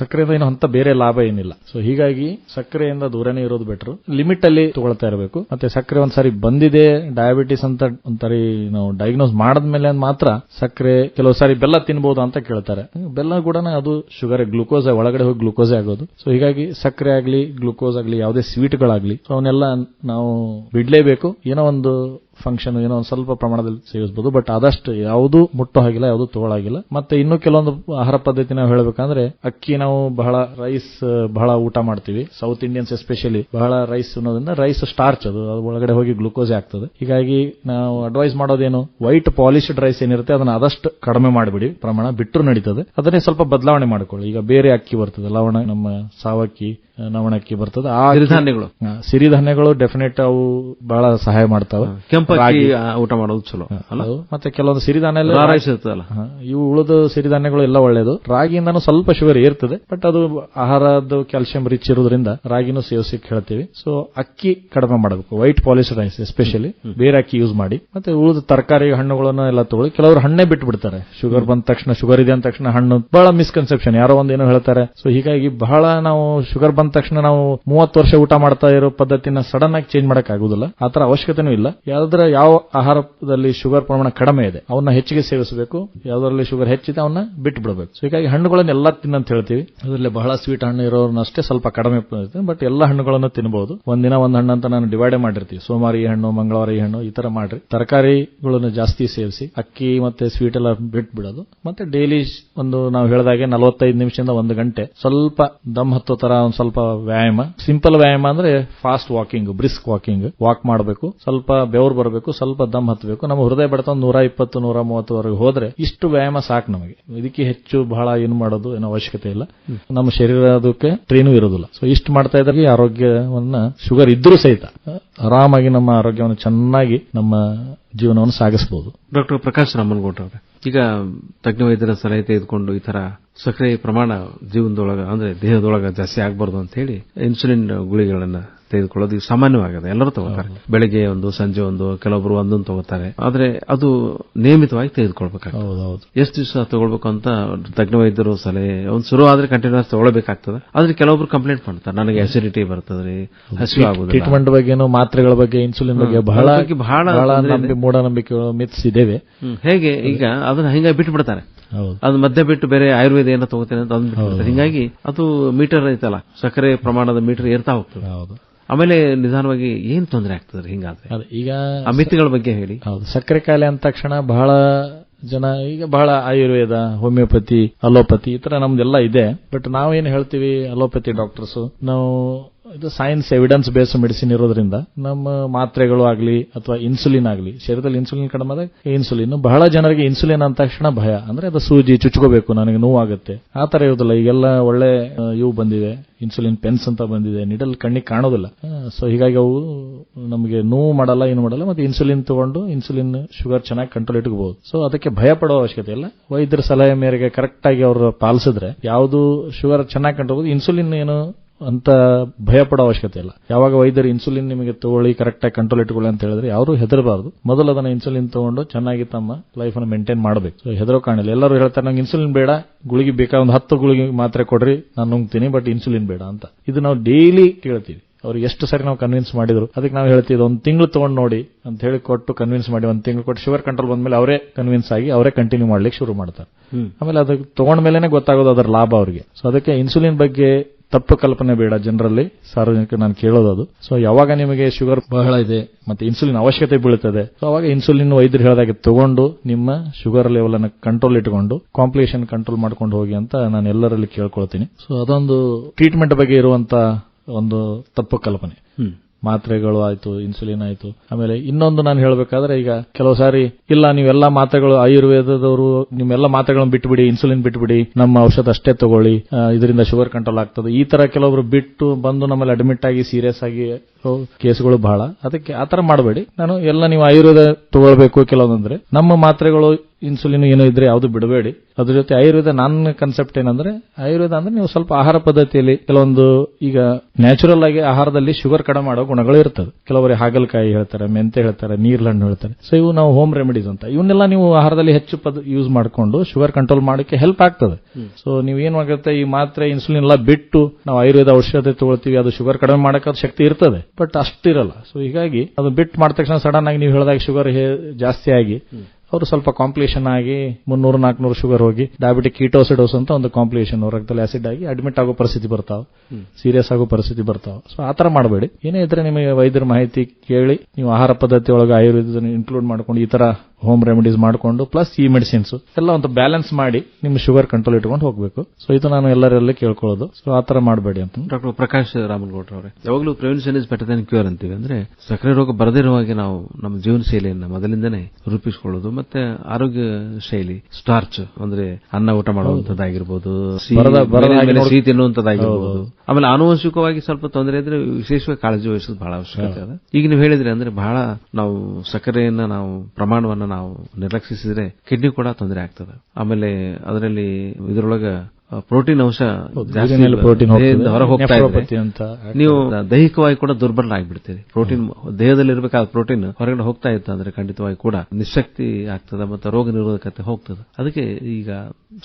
ಸಕ್ಕರೆಯಿಂದ ಏನು ಅಂತ ಬೇರೆ ಲಾಭ ಏನಿಲ್ಲ. ಸೊ ಹೀಗಾಗಿ ಸಕ್ಕರೆಯಿಂದ ದೂರನೇ ಇರೋದು ಬೆಟರ್ ಲಿಮಿಟ್ ಅಲ್ಲಿ ತಗೊಳ್ತಾ ಇರಬೇಕು. ಮತ್ತೆ ಸಕ್ಕರೆ ಒಂದ್ಸಾರಿ ಬಂದಿದೆ ಡಯಾಬಿಟಿಸ್ ಅಂತ ಒಂದ್ಸಾರಿ ನಾವು ಡಯಾಗ್ನೋಸ್ ಮಾಡದ್ಮೇಲೆ ಮಾತ್ರ ಸಕ್ಕರೆ ಕೆಲವು ಸಾರಿ ಬೆಲ್ಲ ತಿನ್ಬಹುದು ಅಂತ ಕೇಳ್ತಾರೆ. ಬೆಲ್ಲ ಕೂಡ ಅದು ಶುಗರ್ ಗ್ಲೂಕೋಸ್ ಒಳಗಡೆ ಹೋಗಿ ಗ್ಲೂಕೋಸ್ ಆಗೋದು. ಸೊ ಹೀಗಾಗಿ ಸಕ್ಕರೆ ಆಗ್ಲಿ ಗ್ಲೂಕೋಸ್ ಆಗ್ಲಿ, ಯಾವುದೇ ಸ್ವೀಟ್ಗಳಾಗ್ಲಿ ಅವನ್ನೆಲ್ಲ ನಾವು ಬಿಡ್ಲೇಬೇಕು ಏನೋ ಒಂದು ಫಂಕ್ಷನ್ ಏನೋ ಒಂದು ಸ್ವಲ್ಪ ಪ್ರಮಾಣದಲ್ಲಿ ಸೇವಿಸಬಹುದು ಬಟ್ ಆದಷ್ಟು ಯಾವುದು ಮುಟ್ಟೋ ಹಾಗಿಲ್ಲ, ಯಾವುದು ತಗೊಳಾಗಿಲ್ಲ ಮತ್ತೆ ಇನ್ನು ಕೆಲವೊಂದು ಆಹಾರ ಪದ್ಧತಿ ನಾವು ಹೇಳಬೇಕಂದ್ರೆ, ಅಕ್ಕಿ ನಾವು ಬಹಳ ರೈಸ್ ಬಹಳ ಊಟ ಮಾಡ್ತೀವಿ. ಸೌತ್ ಇಂಡಿಯನ್ಸ್ ಎಸ್ಪೆಷಲಿ ಬಹಳ ರೈಸ್ ಅನ್ನೋದ್ರಿಂದ ರೈಸ್ ಸ್ಟಾರ್ಚ್ ಅದು. ಒಳಗಡೆ ಹೋಗಿ ಗ್ಲೂಕೋಸ್ ಆಗ್ತದೆ. ಹೀಗಾಗಿ ನಾವು ಅಡ್ವೈಸ್ ಮಾಡೋದೇನು ವೈಟ್ ಪಾಲಿಶ್ಡ್ ರೈಸ್ ಏನಿರುತ್ತೆ, ಅದನ್ನ ಆದಷ್ಟು ಕಡಿಮೆ ಮಾಡಿಬಿಡಿ. ಪ್ರಮಾಣ ಬಿಟ್ಟರು ನಡೀತದೆ. ಅದನ್ನೇ ಸ್ವಲ್ಪ ಬದಲಾವಣೆ ಮಾಡಿಕೊಳ್ಳಿ. ಈಗ ಬೇರೆ ಅಕ್ಕಿ ಬರ್ತದೆ. ಲವಣ, ನಮ್ಮ ಸಾವಕ್ಕಿ ನವಣಕ್ಕಿ ಬರ್ತದೆ. ಆ ಸಿರಿಧಾನ್ಯಗಳು ಸಿರಿಧಾನ್ಯಗಳು ಡೆಫಿನೆಟ್ ಅವು ಬಹಳ ಸಹಾಯ ಮಾಡ್ತಾವೆ. ಕೆಂಪಾಗಿ ರಾಗಿ. ಊಟ ಮಾಡೋದು ಚಲೋ ಮತ್ತೆ ಕೆಲವೊಂದು ಸಿರಿಧಾನ್ಯ ಇವು ಉಳಿದ ಸಿರಿಧಾನ್ಯಗಳು ಎಲ್ಲ ಒಳ್ಳೇದು. ರಾಗಿಯಿಂದನೂ ಸ್ವಲ್ಪ ಶುಗರ್ ಏರ್ತದೆ ಬಟ್ ಅದು ಆಹಾರದ ಕ್ಯಾಲ್ಸಿಯಂ ರಿಚ್ ಇರೋದ್ರಿಂದ ರಾಗಿನೂ ಸೇವಿಸಿಕ್ ಹೇಳ್ತೀವಿ ಸೊ ಅಕ್ಕಿ ಕಡಿಮೆ ಮಾಡಬೇಕು. ವೈಟ್ ಪಾಲಿಶ್ ರೈಸ್ ಎಸ್ಪೆಷಲಿ ಬೇರೆ ಅಕ್ಕಿ ಯೂಸ್ ಮಾಡಿ. ಮತ್ತೆ ಉಳಿದ ತರಕಾರಿ ಹಣ್ಣುಗಳನ್ನ ಎಲ್ಲ ತಗೊಳ್ಳಿ. ಕೆಲವರು ಹಣ್ಣೇ ಬಿಟ್ಟು ಬಿಡ್ತಾರೆ ಶುಗರ್ ಬಂದ ತಕ್ಷಣ ಶುಗರ್ ಇದೆ ಅಂದ ತಕ್ಷಣ ಹಣ್ಣು. ಬಹಳ ಮಿಸ್ಕನ್ಸೆಪ್ಷನ್ ಯಾರೋ ಒಂದೇನೋ ಹೇಳ್ತಾರೆ. ಸೊ ಹೀಗಾಗಿ ಬಹಳ ನಾವು ಶುಗರ್ ಬಂದ ತಕ್ಷಣ ನಾವು ಮೂವತ್ತು ವರ್ಷ ಊಟ ಮಾಡ್ತಾ ಇರೋ ಪದ್ಧತಿನ ಸಡನ್ ಆಗಿ ಚೇಂಜ್ ಮಾಡಕ್ ಆಗುದಿಲ್ಲ. ಆತರ ಅವಶ್ಯಕತೆನೂ ಇಲ್ಲ. ಯಾವ್ದ್ರ ಯಾವ ಆಹಾರದಲ್ಲಿ ಶುಗರ್ ಪ್ರಮಾಣ ಕಡಿಮೆ ಇದೆ, ಅವನ್ನ ಹೆಚ್ಚಿಗೆ ಸೇವಿಸಬೇಕು. ಯಾವ್ದರಲ್ಲಿ ಶುಗರ್ ಹೆಚ್ಚಿದೆ, ಅವನ್ನ ಬಿಟ್ಟು ಬಿಡಬೇಕು ಸೊ ಹೀಗಾಗಿ ಹಣ್ಣುಗಳನ್ನ ಎಲ್ಲಾ ತಿನ್ನಂತ ಹೇಳ್ತೀವಿ. ಅದರಲ್ಲಿ ಬಹಳ ಸ್ವೀಟ್ ಹಣ್ಣು ಇರೋರ್ನಷ್ಟೇ ಸ್ವಲ್ಪ ಕಡಿಮೆ ಬಟ್ ಎಲ್ಲ ಹಣ್ಣುಗಳನ್ನು ತಿನ್ನಬಹುದು ಒಂದಿನ ಒಂದ್ ಹಣ್ಣು ಅಂತ ನಾನು ಡಿವೈಡ್ ಮಾಡಿರ್ತೀವಿ. ಸೋಮವಾರ ಈ ಹಣ್ಣು, ಮಂಗಳವಾರ ಈ ಹಣ್ಣು, ಈ ತರ ಮಾಡ್ರಿ. ತರಕಾರಿಗಳನ್ನು ಜಾಸ್ತಿ ಸೇವಿಸಿ, ಅಕ್ಕಿ ಮತ್ತೆ ಸ್ವೀಟ್ ಎಲ್ಲ ಬಿಟ್ಟು ಬಿಡೋದು ಮತ್ತೆ ಡೈಲಿ ಒಂದು ನಾವು ಹೇಳಿದಾಗೆ ನಲವತ್ತೈದು ನಿಮಿಷದಿಂದ ಒಂದು ಗಂಟೆ ಸ್ವಲ್ಪ ದಮ್ ಹತ್ತೋ ತರ ಒಂದ್ ಸ್ವಲ್ಪ ವ್ಯಾಯಾಮ ಸಿಂಪಲ್ ವ್ಯಾಯಾಮ ಅಂದ್ರೆ fast walking brisk walking walk ಮಾಡಬೇಕು ಸ್ವಲ್ಪ ಬೆವರು ಬರಬೇಕು ಸ್ವಲ್ಪ ದಮ್ ಹತ್ತಬೇಕು ನಮ್ಮ ಹೃದಯ ಬಡತ ಒಂದು ನೂರ ಇಪ್ಪತ್ತು ನೂರ ಮೂವತ್ತುವರೆಗೆ ಹೋದ್ರೆ ಇಷ್ಟು ವ್ಯಾಯಾಮ ಸಾಕು ನಮಗೆ. ಇದಕ್ಕೆ ಹೆಚ್ಚು ಬಹಳ ಏನು ಮಾಡೋದು ಏನೋ ಅವಶ್ಯಕತೆ ಇಲ್ಲ. ನಮ್ಮ ಶರೀರ ಅದಕ್ಕೆ ಟ್ರೈನು ಇರೋದಿಲ್ಲ. ಸೊ ಇಷ್ಟು ಮಾಡ್ತಾ ಇದ್ರೆ ಆರೋಗ್ಯವನ್ನ ಶುಗರ್ ಇದ್ರೂ ಸಹಿತ ಆರಾಮಾಗಿ ನಮ್ಮ ಆರೋಗ್ಯವನ್ನು ಚೆನ್ನಾಗಿ ನಮ್ಮ ಜೀವನವನ್ನು ಸಾಗಿಸಬಹುದು ಡಾಕ್ಟರ್ ಪ್ರಕಾಶ್ ರಾಮನ್ಗೌಡ್ರ ಅವರೇ ಈಗ ತಜ್ಞ ವೈದ್ಯರ ಸಲಹೆ ತೆಗೆದುಕೊಂಡು ಈ ತರ ಸಕ್ಕರೆ ಪ್ರಮಾಣ ಜೀವನದೊಳಗ, ಅಂದ್ರೆ ದೇಹದೊಳಗ ಜಾಸ್ತಿ ಆಗಬಾರ್ದು ಅಂತ ಹೇಳಿ ಇನ್ಸುಲಿನ್ ಗುಳಿಗಳನ್ನ ತೆಗೆದುಕೊಳ್ಳೋದು ಇದು ಸಾಮಾನ್ಯವಾಗಿದೆ. ಎಲ್ಲರೂ ತಗೋತಾರೆ. ಬೆಳಿಗ್ಗೆ ಒಂದು ಸಂಜೆ ಒಂದು ಕೆಲವೊಬ್ರು ಒಂದೊಂದು ತಗೋತಾರೆ. ಆದ್ರೆ ಅದು ನಿಯಮಿತವಾಗಿ ತೆಗೆದುಕೊಳ್ಬೇಕಾಗ್ತದೆ. ಎಷ್ಟು ದಿವಸ ತಗೊಳ್ಬೇಕು ಅಂತ ತಜ್ಞ ವೈದ್ಯರು ಸಲಹೆ ಒಂದು ಶುರು ಆದ್ರೆ ಕಂಟಿನ್ಯೂಸ್ ತಗೊಳ್ಬೇಕಾಗ್ತದೆ. ಆದ್ರೆ ಕೆಲವೊಬ್ರು ಕಂಪ್ಲೇಂಟ್ ಮಾಡ್ತಾರೆ. ನನಗೆ ಅಸಿಡಿಟಿ ಬರ್ತದ್ರಿ ಹಸಿವು ಆಗುದು ಟ್ರೀಟ್ಮೆಂಟ್ ಬಗ್ಗೆನೂ ಮಾತ್ರೆಗಳ ಬಗ್ಗೆ ಇನ್ಸುಲಿನ್ ಬಗ್ಗೆ ಬಹಳ ಬಹಳ ಮೂಢನಂಬಿಕೆ ಮಿತ್ಸ್ ಇದ್ದೇವೆ. ಹೇಗೆ ಈಗ ಅದನ್ನ ಹಿಂಗ ಬಿಟ್ಟು ಬಿಡ್ತಾರೆ ಹೌದು ಅದು ಮಧ್ಯ ಬಿಟ್ಟು ಬೇರೆ ಆಯುರ್ವೇದ ಏನೋ ತಗೋತೇನೆ ಅಂತ ಅಂದ್ಬಿಟ್ಟು ಹಿಂಗಾಗಿ ಅದು ಮೀಟರ್ ಐತಲ್ಲ ಸಕ್ಕರೆ ಪ್ರಮಾಣದ ಮೀಟರ್ ಏರ್ತಾ ಹೋಗ್ತದೆ. ಹೌದು. ಆಮೇಲೆ ನಿಧಾನವಾಗಿ ಏನ್ ತೊಂದರೆ ಆಗ್ತದೆ ಹಿಂಗಾದ್ರೆ? ಈಗ ಆ ಮಿತಿಗಳ ಬಗ್ಗೆ ಹೇಳಿ. ಹೌದು ಸಕ್ಕರೆ ಕಾಯಿಲೆ ಅಂದ ತಕ್ಷಣ ಬಹಳ ಜನ ಈಗ ಬಹಳ ಆಯುರ್ವೇದ ಹೋಮಿಯೋಪತಿ ಅಲೋಪತಿ ಈ ತರ ನಮ್ದೆಲ್ಲ ಇದೆ. ಬಟ್ ನಾವೇನ್ ಹೇಳ್ತೀವಿ ಅಲೋಪತಿ ಡಾಕ್ಟರ್ಸ್? ನಾವು ಇದು ಸೈನ್ಸ್ ಎವಿಡೆನ್ಸ್ ಬೇಸ್ ಮೆಡಿಸಿನ್ ಇರೋದ್ರಿಂದ ನಮ್ಮ ಮಾತ್ರೆಗಳು ಆಗಲಿ ಅಥವಾ ಇನ್ಸುಲಿನ್ ಆಗಲಿ, ಶರೀರದಲ್ಲಿ ಇನ್ಸುಲಿನ್ ಕಡಿಮೆ ಆದಾಗ ಇನ್ಸುಲಿನ್ ಬಹಳ ಜನರಿಗೆ ಇನ್ಸುಲಿನ್ ಅಂದ ತಕ್ಷಣ ಭಯ. ಅಂದ್ರೆ ಅದು ಸೂಜಿ, ಚುಚ್ಕೋಬೇಕು, ನನಗೆ ನೋವಾಗುತ್ತೆ. ಆ ತರ ಇರೋದಿಲ್ಲ ಈಗೆಲ್ಲ ಒಳ್ಳೆ ಇವು ಬಂದಿದೆ. ಇನ್ಸುಲಿನ್ ಪೆನ್ಸ್ ಅಂತ ಬಂದಿದೆ. ನಿಡಲ್ ಕಣ್ಣಿಗೆ ಕಾಣೋದಿಲ್ಲ. ಸೊ ಹೀಗಾಗಿ ಅವು ನಮಗೆ ನೋವು ಮಾಡಲ್ಲ, ಏನು ಮಾಡಲ್ಲ, ಮತ್ತೆ ಇನ್ಸುಲಿನ್ ತಗೊಂಡು ಇನ್ಸುಲಿನ್ ಶುಗರ್ ಚೆನ್ನಾಗಿ ಕಂಟ್ರೋಲ್ ಇಟ್ಕೋಬಹುದು ಸೊ ಅದಕ್ಕೆ ಭಯ ಪಡೋ ಅವಶ್ಯಕತೆ ಇಲ್ಲ. ವೈದ್ಯರ ಸಲಹೆ ಮೇರೆಗೆ ಕರೆಕ್ಟ್ ಆಗಿ ಅವರು ಪಾಲಿಸಿದ್ರೆ, ಯಾವುದು ಶುಗರ್ ಚೆನ್ನಾಗಿ ಕಂಟ್ರೋಲ್ ಇನ್ಸುಲಿನ್ ಏನು ಅಂತ ಭಯ ಪಡೋ ಅವಶ್ಯಕತೆ ಇಲ್ಲ. ಯಾವಾಗ ವೈದ್ಯರು ಇನ್ಸುಲಿನ್ ನಿಮಗೆ ತಗೊಳ್ಳಿ ಕರೆಕ್ಟ್ ಆಗಿ ಕಂಟ್ರೋಲ್ ಇಟ್ಕೊಳ್ಳಿ ಅಂತ ಹೇಳಿದ್ರೆ ಯಾರು ಹೆದರಬಾರದು. ಮೊದಲು ಅದನ್ನ ಇನ್ಸುಲಿನ್ ತಗೊಂಡು ಚೆನ್ನಾಗಿ ತಮ್ಮ ಲೈಫ್ ಅನ್ನು ಮೇಂಟೈನ್ ಮಾಡಬೇಕು. ಹೆದರೋ ಕಾಣಿಲ್ಲ. ಎಲ್ಲರೂ ಹೇಳ್ತಾರೆ ನಂಗೆ ಇನ್ಸುಲಿನ್ ಬೇಡ ಗುಳಿಗೆ ಬೇಕಾ ಒಂದು ಹತ್ತು ಗುಳಿಗೆ ಮಾತ್ರೆ ಕೊಡ್ರಿ ನಾನು ನುಂಗ್ತೀನಿ ಬಟ್ ಇನ್ಸುಲಿನ್ ಬೇಡ ಅಂತ. ಇದು ನಾವು ಡೈಲಿ ಕೇಳ್ತೀವಿ. ಅವ್ರಿಗೆ ಎಷ್ಟು ಸರಿ ನಾವು ಕನ್ವಿನ್ಸ್ ಮಾಡಿದ್ರು ಅದಕ್ಕೆ ನಾವು ಹೇಳ್ತೀವಿ ಒಂದು ತಿಂಗಳು ತಗೊಂಡು ನೋಡಿ ಅಂತ ಹೇಳಿ ಕೊಟ್ಟು ಕನ್ವಿನ್ಸ್ ಮಾಡಿ ಒಂದು ತಿಂಗಳು ಕೊಟ್ಟು ಶುಗರ್ ಕಂಟ್ರೋಲ್ ಬಂದ್ಮೇಲೆ ಅವರೇ ಕನ್ವಿನ್ಸ್ ಆಗಿ ಅವರೇ ಕಂಟಿನ್ಯೂ ಮಾಡ್ಲಿಕ್ಕೆ ಶುರು ಮಾಡ್ತಾರೆ. ಆಮೇಲೆ ಅದಕ್ಕೆ ತಗೊಂಡ್ಮೇಲೆ ಗೊತ್ತಾಗೋದು ಅದರ ಲಾಭ ಅವರಿಗೆ. ಸೊ ಅದಕ್ಕೆ ಇನ್ಸುಲಿನ್ ಬಗ್ಗೆ ತಪ್ಪು ಕಲ್ಪನೆ ಬೇಡ ಜನರಲ್ಲಿ. ಸಾರ್ವಜನಿಕ ನಾನು ಕೇಳೋದು ಅದು ಸೊ ಯಾವಾಗ ನಿಮಗೆ ಶುಗರ್ ಬಹಳ ಇದೆ, ಮತ್ತೆ ಇನ್ಸುಲಿನ್ ಅವಶ್ಯಕತೆ ಬೀಳುತ್ತದೆ ಸೊ ಅವಾಗ ಇನ್ಸುಲಿನ್ ವೈದ್ಯರು ಹೇಳಿದಾಗೆ ತಗೊಂಡು, ನಿಮ್ಮ ಶುಗರ್ ಲೆವೆಲ್ ಅನ್ನು ಕಂಟ್ರೋಲ್ ಇಟ್ಟುಕೊಂಡು ಕಾಂಪ್ಲಿಕೇಶನ್ ಕಂಟ್ರೋಲ್ ಮಾಡ್ಕೊಂಡು ಹೋಗಿ ಅಂತ ನಾನು ಎಲ್ಲರಲ್ಲಿ ಕೇಳ್ಕೊಳ್ತೀನಿ. ಸೊ ಅದೊಂದು ಟ್ರೀಟ್ಮೆಂಟ್ ಬಗ್ಗೆ ಇರುವಂತ ಒಂದು ತಪ್ಪು ಕಲ್ಪನೆ. ಮಾತ್ರೆಗಳು ಆಯ್ತು ಇನ್ಸುಲಿನ್ ಆಯ್ತು. ಆಮೇಲೆ ಇನ್ನೊಂದು ನಾನು ಹೇಳಬೇಕಾದ್ರೆ ಈಗ ಕೆಲವು ಸಾರಿ, ಇಲ್ಲ, ನೀವೆಲ್ಲ ಮಾತ್ರೆಗಳು ಆಯುರ್ವೇದದವರು, ನಿಮ್ಮೆಲ್ಲ ಮಾತ್ರೆಗಳನ್ನು ಬಿಟ್ಟುಬಿಡಿ ಇನ್ಸುಲಿನ್ ಬಿಟ್ಟುಬಿಡಿ ನಮ್ಮ ಔಷಧ ಅಷ್ಟೇ ತಗೊಳ್ಳಿ ಇದರಿಂದ ಶುಗರ್ ಕಂಟ್ರೋಲ್ ಆಗ್ತದೆ. ಈ ತರ ಕೆಲವರು ಬಿಟ್ಟು ಬಂದು ನಮ್ಮಲ್ಲಿ ಅಡ್ಮಿಟ್ ಆಗಿ ಸೀರಿಯಸ್ ಆಗಿ ಕೇಸ್ಗಳು ಬಹಳ. ಅದಕ್ಕೆ ಆ ಆತರ ಮಾಡಬೇಡಿ. ನಾನು ಎಲ್ಲ ನೀವು ಆಯುರ್ವೇದ ತಗೊಳ್ಬೇಕು ಕೆಲವೊಂದಂದ್ರೆ. ನಮ್ಮ ಮಾತ್ರೆಗಳು ಇನ್ಸುಲಿನ್ ಏನೋ ಇದ್ರೆ ಯಾವುದು ಬಿಡಬೇಡಿ. ಅದ್ರ ಜೊತೆ ಆಯುರ್ವೇದ ನನ್ನ ಕನ್ಸೆಪ್ಟ್ ಏನಂದ್ರೆ ಆಯುರ್ವೇದ ಅಂದ್ರೆ ನೀವು ಸ್ವಲ್ಪ ಆಹಾರ ಪದ್ಧತಿಯಲ್ಲಿ ಕೆಲವೊಂದು ಈಗ ನ್ಯಾಚುರಲ್ ಆಗಿ ಆಹಾರದಲ್ಲಿ ಶುಗರ್ ಕಡಿಮೆ ಮಾಡೋ ಗುಣಗಳು ಇರ್ತದೆ. ಕೆಲವರು ಹಾಗಲಕಾಯಿ ಹೇಳ್ತಾರೆ ಮೆಂತೆ ಹೇಳ್ತಾರೆ ನೀರ್ಲಣ್ಣು ಹೇಳ್ತಾರೆ. ಸೊ ಇವು ನಾವು ಹೋಮ್ ರೆಮಿಡೀಸ್ ಅಂತ. ಇವನ್ನೆಲ್ಲ ನೀವು ಆಹಾರದಲ್ಲಿ ಹೆಚ್ಚು ಪದ ಯೂಸ್ ಮಾಡಿಕೊಂಡು ಶುಗರ್ ಕಂಟ್ರೋಲ್ ಮಾಡೋಕೆ ಹೆಲ್ಪ್ ಆಗ್ತದೆ. ಸೊ ನೀವು ಏನ್ ಆಗುತ್ತೆ ಈ ಮಾತ್ರೆ ಇನ್ಸುಲಿನ್ ಎಲ್ಲ ಬಿಟ್ಟು ನಾವು ಆಯುರ್ವೇದ ಔಷಧಿ ತಗೊಳ್ತೀವಿ ಅದು ಶುಗರ್ ಕಡಿಮೆ ಮಾಡಕ್ಕೆ ಶಕ್ತಿ ಇರ್ತದೆ. ಬಟ್ ಅಷ್ಟಿರಲ್ಲ. ಸೊ ಹೀಗಾಗಿ ಅದು ಬಿಟ್ ಮಾಡಿದ ತಕ್ಷಣ ಸಡನ್ ಆಗಿ ನೀವು ಹೇಳಿದಾಗ ಶುಗರ್ ಜಾಸ್ತಿ ಆಗಿ ಅವರು ಸ್ವಲ್ಪ ಕಾಂಪ್ಲಿಕೇಶನ್ ಆಗಿ ಮುನ್ನೂರು ನಾಲ್ಕನೂರು ಶುಗರ್ ಹೋಗಿ ಡಯಾಬಿಟಿಕ್ ಕೀಟೋಸಿಡೋಸ್ ಅಂತ ಒಂದು ಕಾಂಪ್ಲಿಕೇಶನ್ ರಕ್ತದಲ್ಲಿ ಆಸಿಡ್ ಆಗಿ ಅಡ್ಮಿಟ್ ಆಗೋ ಪರಿಸ್ಥಿತಿ ಬರ್ತಾವ. ಸೀರಿಯಸ್ ಆಗೋ ಪರಿಸ್ಥಿತಿ ಬರ್ತಾವ. ಸೊ ಆತರ ಮಾಡಬೇಡಿ. ಏನೇ ಇದ್ರೆ ನಿಮಗೆ ವೈದ್ಯರ ಮಾಹಿತಿ ಕೇಳಿ ನೀವು ಆಹಾರ ಪದ್ಧತಿ ಒಳಗೆ ಆಯುರ್ವೇದ ಇನ್ಕ್ಲೂಡ್ ಮಾಡ್ಕೊಂಡು ಈ ತರ ಹೋಮ್ ರೆಮಿಡೀಸ್ ಮಾಡಿಕೊಂಡು ಪ್ಲಸ್ ಈ ಮೆಡಿಸಿನ್ಸ್ ಎಲ್ಲ ಒಂದು ಬ್ಯಾಲೆನ್ಸ್ ಮಾಡಿ ನಿಮ್ಮ ಶುಗರ್ ಕಂಟ್ರೋಲ್ ಇಟ್ಕೊಂಡು ಹೋಗಬೇಕು. ಸೊ ಇದು ನಾನು ಎಲ್ಲರಲ್ಲಿ ಕೇಳ್ಕೊಳ್ಳೋದು. ಸೊ ಆ ತರ ಮಾಡಬೇಡಿ ಅಂತ. ಡಾಕ್ಟರ್ ಪ್ರಕಾಶ್ ರಾಮನ್ಗೌಡ್ರ ಅವರೇ ಯಾವಾಗಲೂ prevention is better than cure ಅಂತೀವಿ. ಅಂದ್ರೆ ಸಕ್ಕರೆ ರೋಗ ಬರದಿರುವ ಹಾಗೆ ನಾವು ನಮ್ಮ ಜೀವನ ಶೈಲಿಯನ್ನ ಮೊದಲಿಂದನೇ ರೂಪಿಸಿಕೊಳ್ಳೋದು ಮತ್ತೆ ಆರೋಗ್ಯ ಶೈಲಿ ಸ್ಟಾರ್ಚ್ ಅಂದ್ರೆ ಅನ್ನ ಊಟ ಮಾಡುವಂತದ್ದಾಗಿರ್ಬೋದು ಸಿಹಿ ತಿನ್ನುವಂತದ್ದಾಗಿರ್ಬೋದು ಆಮೇಲೆ ಆನುವಂಶಿಕವಾಗಿ ಸ್ವಲ್ಪ ತೊಂದರೆ ಇದ್ರೆ ವಿಶೇಷವಾಗಿ ಕಾಳಜಿ ವಹಿಸೋದು ಬಹಳ ಅವಶ್ಯಕತೆ ಅದ. ಈಗ ನೀವು ಹೇಳಿದ್ರೆ ಅಂದ್ರೆ ಬಹಳ ನಾವು ಸಕ್ಕರೆಯನ್ನ ನಾವು ಪ್ರಮಾಣವನ್ನ ನಾವು ನಿರ್ಲಕ್ಷಿಸಿದ್ರೆ ಕಿಡ್ನಿ ಕೂಡ ತೊಂದರೆ ಆಗ್ತದೆ. ಆಮೇಲೆ ಅದರಲ್ಲಿ ಇದರೊಳಗ ಪ್ರೋಟೀನ್ ಅಂಶ ಹೋಗ್ತಾ ನೀವು ದೈಹಿಕವಾಗಿ ಕೂಡ ದುರ್ಬಲ ಆಗಿಬಿಡ್ತೀರಿ. ಪ್ರೋಟೀನ್ ದೇಹದಲ್ಲಿ ಇರಬೇಕಾದ ಪ್ರೋಟೀನ್ ಹೊರಗಡೆ ಹೋಗ್ತಾ ಇತ್ತು ಅಂದ್ರೆ ಖಂಡಿತವಾಗಿ ಕೂಡ ನಿಶಕ್ತಿ ಆಗ್ತದೆ ಮತ್ತು ರೋಗ ನಿರೋಧಕತೆ ಹೋಗ್ತದೆ. ಅದಕ್ಕೆ ಈಗ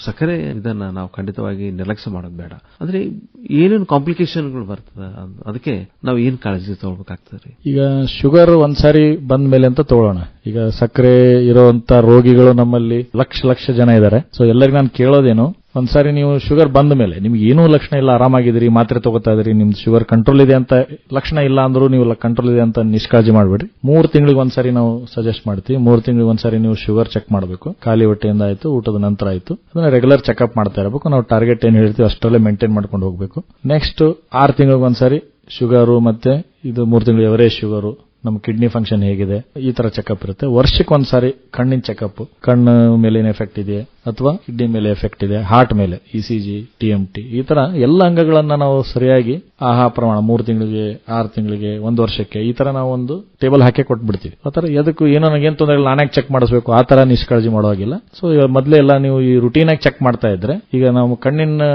ಸಕ್ಕರೆ ಇದನ್ನ ನಾವು ಖಂಡಿತವಾಗಿ ನಿರ್ಲಕ್ಷ್ಯ ಮಾಡೋದು ಬೇಡ. ಅಂದ್ರೆ ಏನೇನು ಕಾಂಪ್ಲಿಕೇಶನ್ಗಳು ಬರ್ತದೆ ಅದ್- ಅದಕ್ಕೆ ನಾವು ಏನ್ ಕಾಳಜಿ ತಗೊಳ್ಬೇಕಾಗ್ತದೆ ಈಗ ಶುಗರ್ ಒಂದ್ಸಾರಿ ಬಂದ ಮೇಲೆ ಅಂತ ತಗೊಳ್ಳೋಣ. ಈಗ ಸಕ್ಕರೆ ಇರುವಂತ ರೋಗಿಗಳು ನಮ್ಮಲ್ಲಿ ಲಕ್ಷ ಲಕ್ಷ ಜನ ಇದ್ದಾರೆ. ಸೊ ಎಲ್ಲರಿಗೂ ನಾನು ಕೇಳೋದೇನು ಒಂದ್ಸಾರಿ ನೀವು ಶುಗರ್ ಬಂದ ಮೇಲೆ, ನಿಮ್ಗೆ ಏನೂ ಲಕ್ಷಣ ಇಲ್ಲ, ಆರಾಮಾಗಿದ್ದೀರಿ, ಮಾತ್ರೆ ತಗೋತಾ ಇದ್ರಿ ನಿಮ್ದು ಶುಗರ್ ಕಂಟ್ರೋಲ್ ಇದೆ ಅಂತ ಲಕ್ಷಣ ಇಲ್ಲ ಅಂದ್ರೂ ನೀವು ಕಂಟ್ರೋಲ್ ಇದೆ ಅಂತ ನಿಷ್ಕಾಳಜಿ ಮಾಡಬೇಡಿ ಮೂರು ತಿಂಗಳಿಗೆ ಒಂದ್ಸಾರಿ ನಾವು ಸಜೆಸ್ಟ್ ಮಾಡ್ತೀವಿ. ಮೂರು ತಿಂಗಳಿಗೆ ಒಂದ್ಸಾರಿ ನೀವು ಶುಗರ್ ಚೆಕ್ ಮಾಡಬೇಕು. ಖಾಲಿ ಹೊಟ್ಟೆಯಿಂದ ಆಯಿತು, ಊಟದ ನಂತರ ಆಯಿತು. ಅದನ್ನ ರೆಗ್ಯುಲರ್ ಚೆಕ್ಅಪ್ ಮಾಡ್ತಾ ಇರಬೇಕು. ನಾವು ಟಾರ್ಗೆಟ್ ಏನು ಹೇಳ್ತೀವಿ ಅಷ್ಟರಲ್ಲೇ ಮೇಂಟೈನ್ ಮಾಡ್ಕೊಂಡು ಹೋಗಬೇಕು. ನೆಕ್ಸ್ಟ್ ಆರು ತಿಂಗಳಿಗೆ ಒಂದ್ಸಾರಿ ಶುಗರು ಮತ್ತೆ ಇದು ಮೂರು ತಿಂಗಳು ಎವರೇಜ್ ಶುಗರು, ನಮ್ಮ ಕಿಡ್ನಿ ಫಂಕ್ಷನ್ ಹೇಗಿದೆ, ಈ ತರ ಚೆಕಪ್ ಇರುತ್ತೆ. ವರ್ಷಕ್ಕೆ ಒಂದ್ಸಾರಿ ಕಣ್ಣಿನ ಚೆಕಪ್ ಕಣ್ಣು ಮೇಲೆ ಏನು ಎಫೆಕ್ಟ್ ಇದೆ ಅಥವಾ ಕಿಡ್ನಿ ಮೇಲೆ ಎಫೆಕ್ಟ್ ಇದೆ ಹಾರ್ಟ್ ಮೇಲೆ E C G T M T ಈ ತರ ಎಲ್ಲ ಅಂಗಗಳನ್ನ ನಾವು ಸರಿಯಾಗಿ ಆಹಾ ಪ್ರಮಾಣ ಮೂರು ತಿಂಗಳಿಗೆ, ಆರು ತಿಂಗಳಿಗೆ, ಒಂದು ವರ್ಷಕ್ಕೆ ಈ ತರ ನಾವು ಒಂದು ಟೇಬಲ್ ಹಾಕಿ ಕೊಟ್ಬಿಡ್ತೀವಿ. ಆ ತರ ಎದಕ್ಕೂ ಏನೋ ನನಗೇನು ತೊಂದರೆ ನಾನೇ ಚೆಕ್ ಮಾಡಿಸ್ಬೇಕು, ಆ ತರ ನಿಷ್ಕಾಳಜಿ ಮಾಡುವಾಗಿಲ್ಲ. ಸೊ ಮೊದಲೇ ಎಲ್ಲ ನೀವು ಈ ರುಟೀನ್ ಆಗಿ ಚೆಕ್ ಮಾಡ್ತಾ ಇದ್ರೆ, ಈಗ ನಾವು ಕಣ್ಣಿನ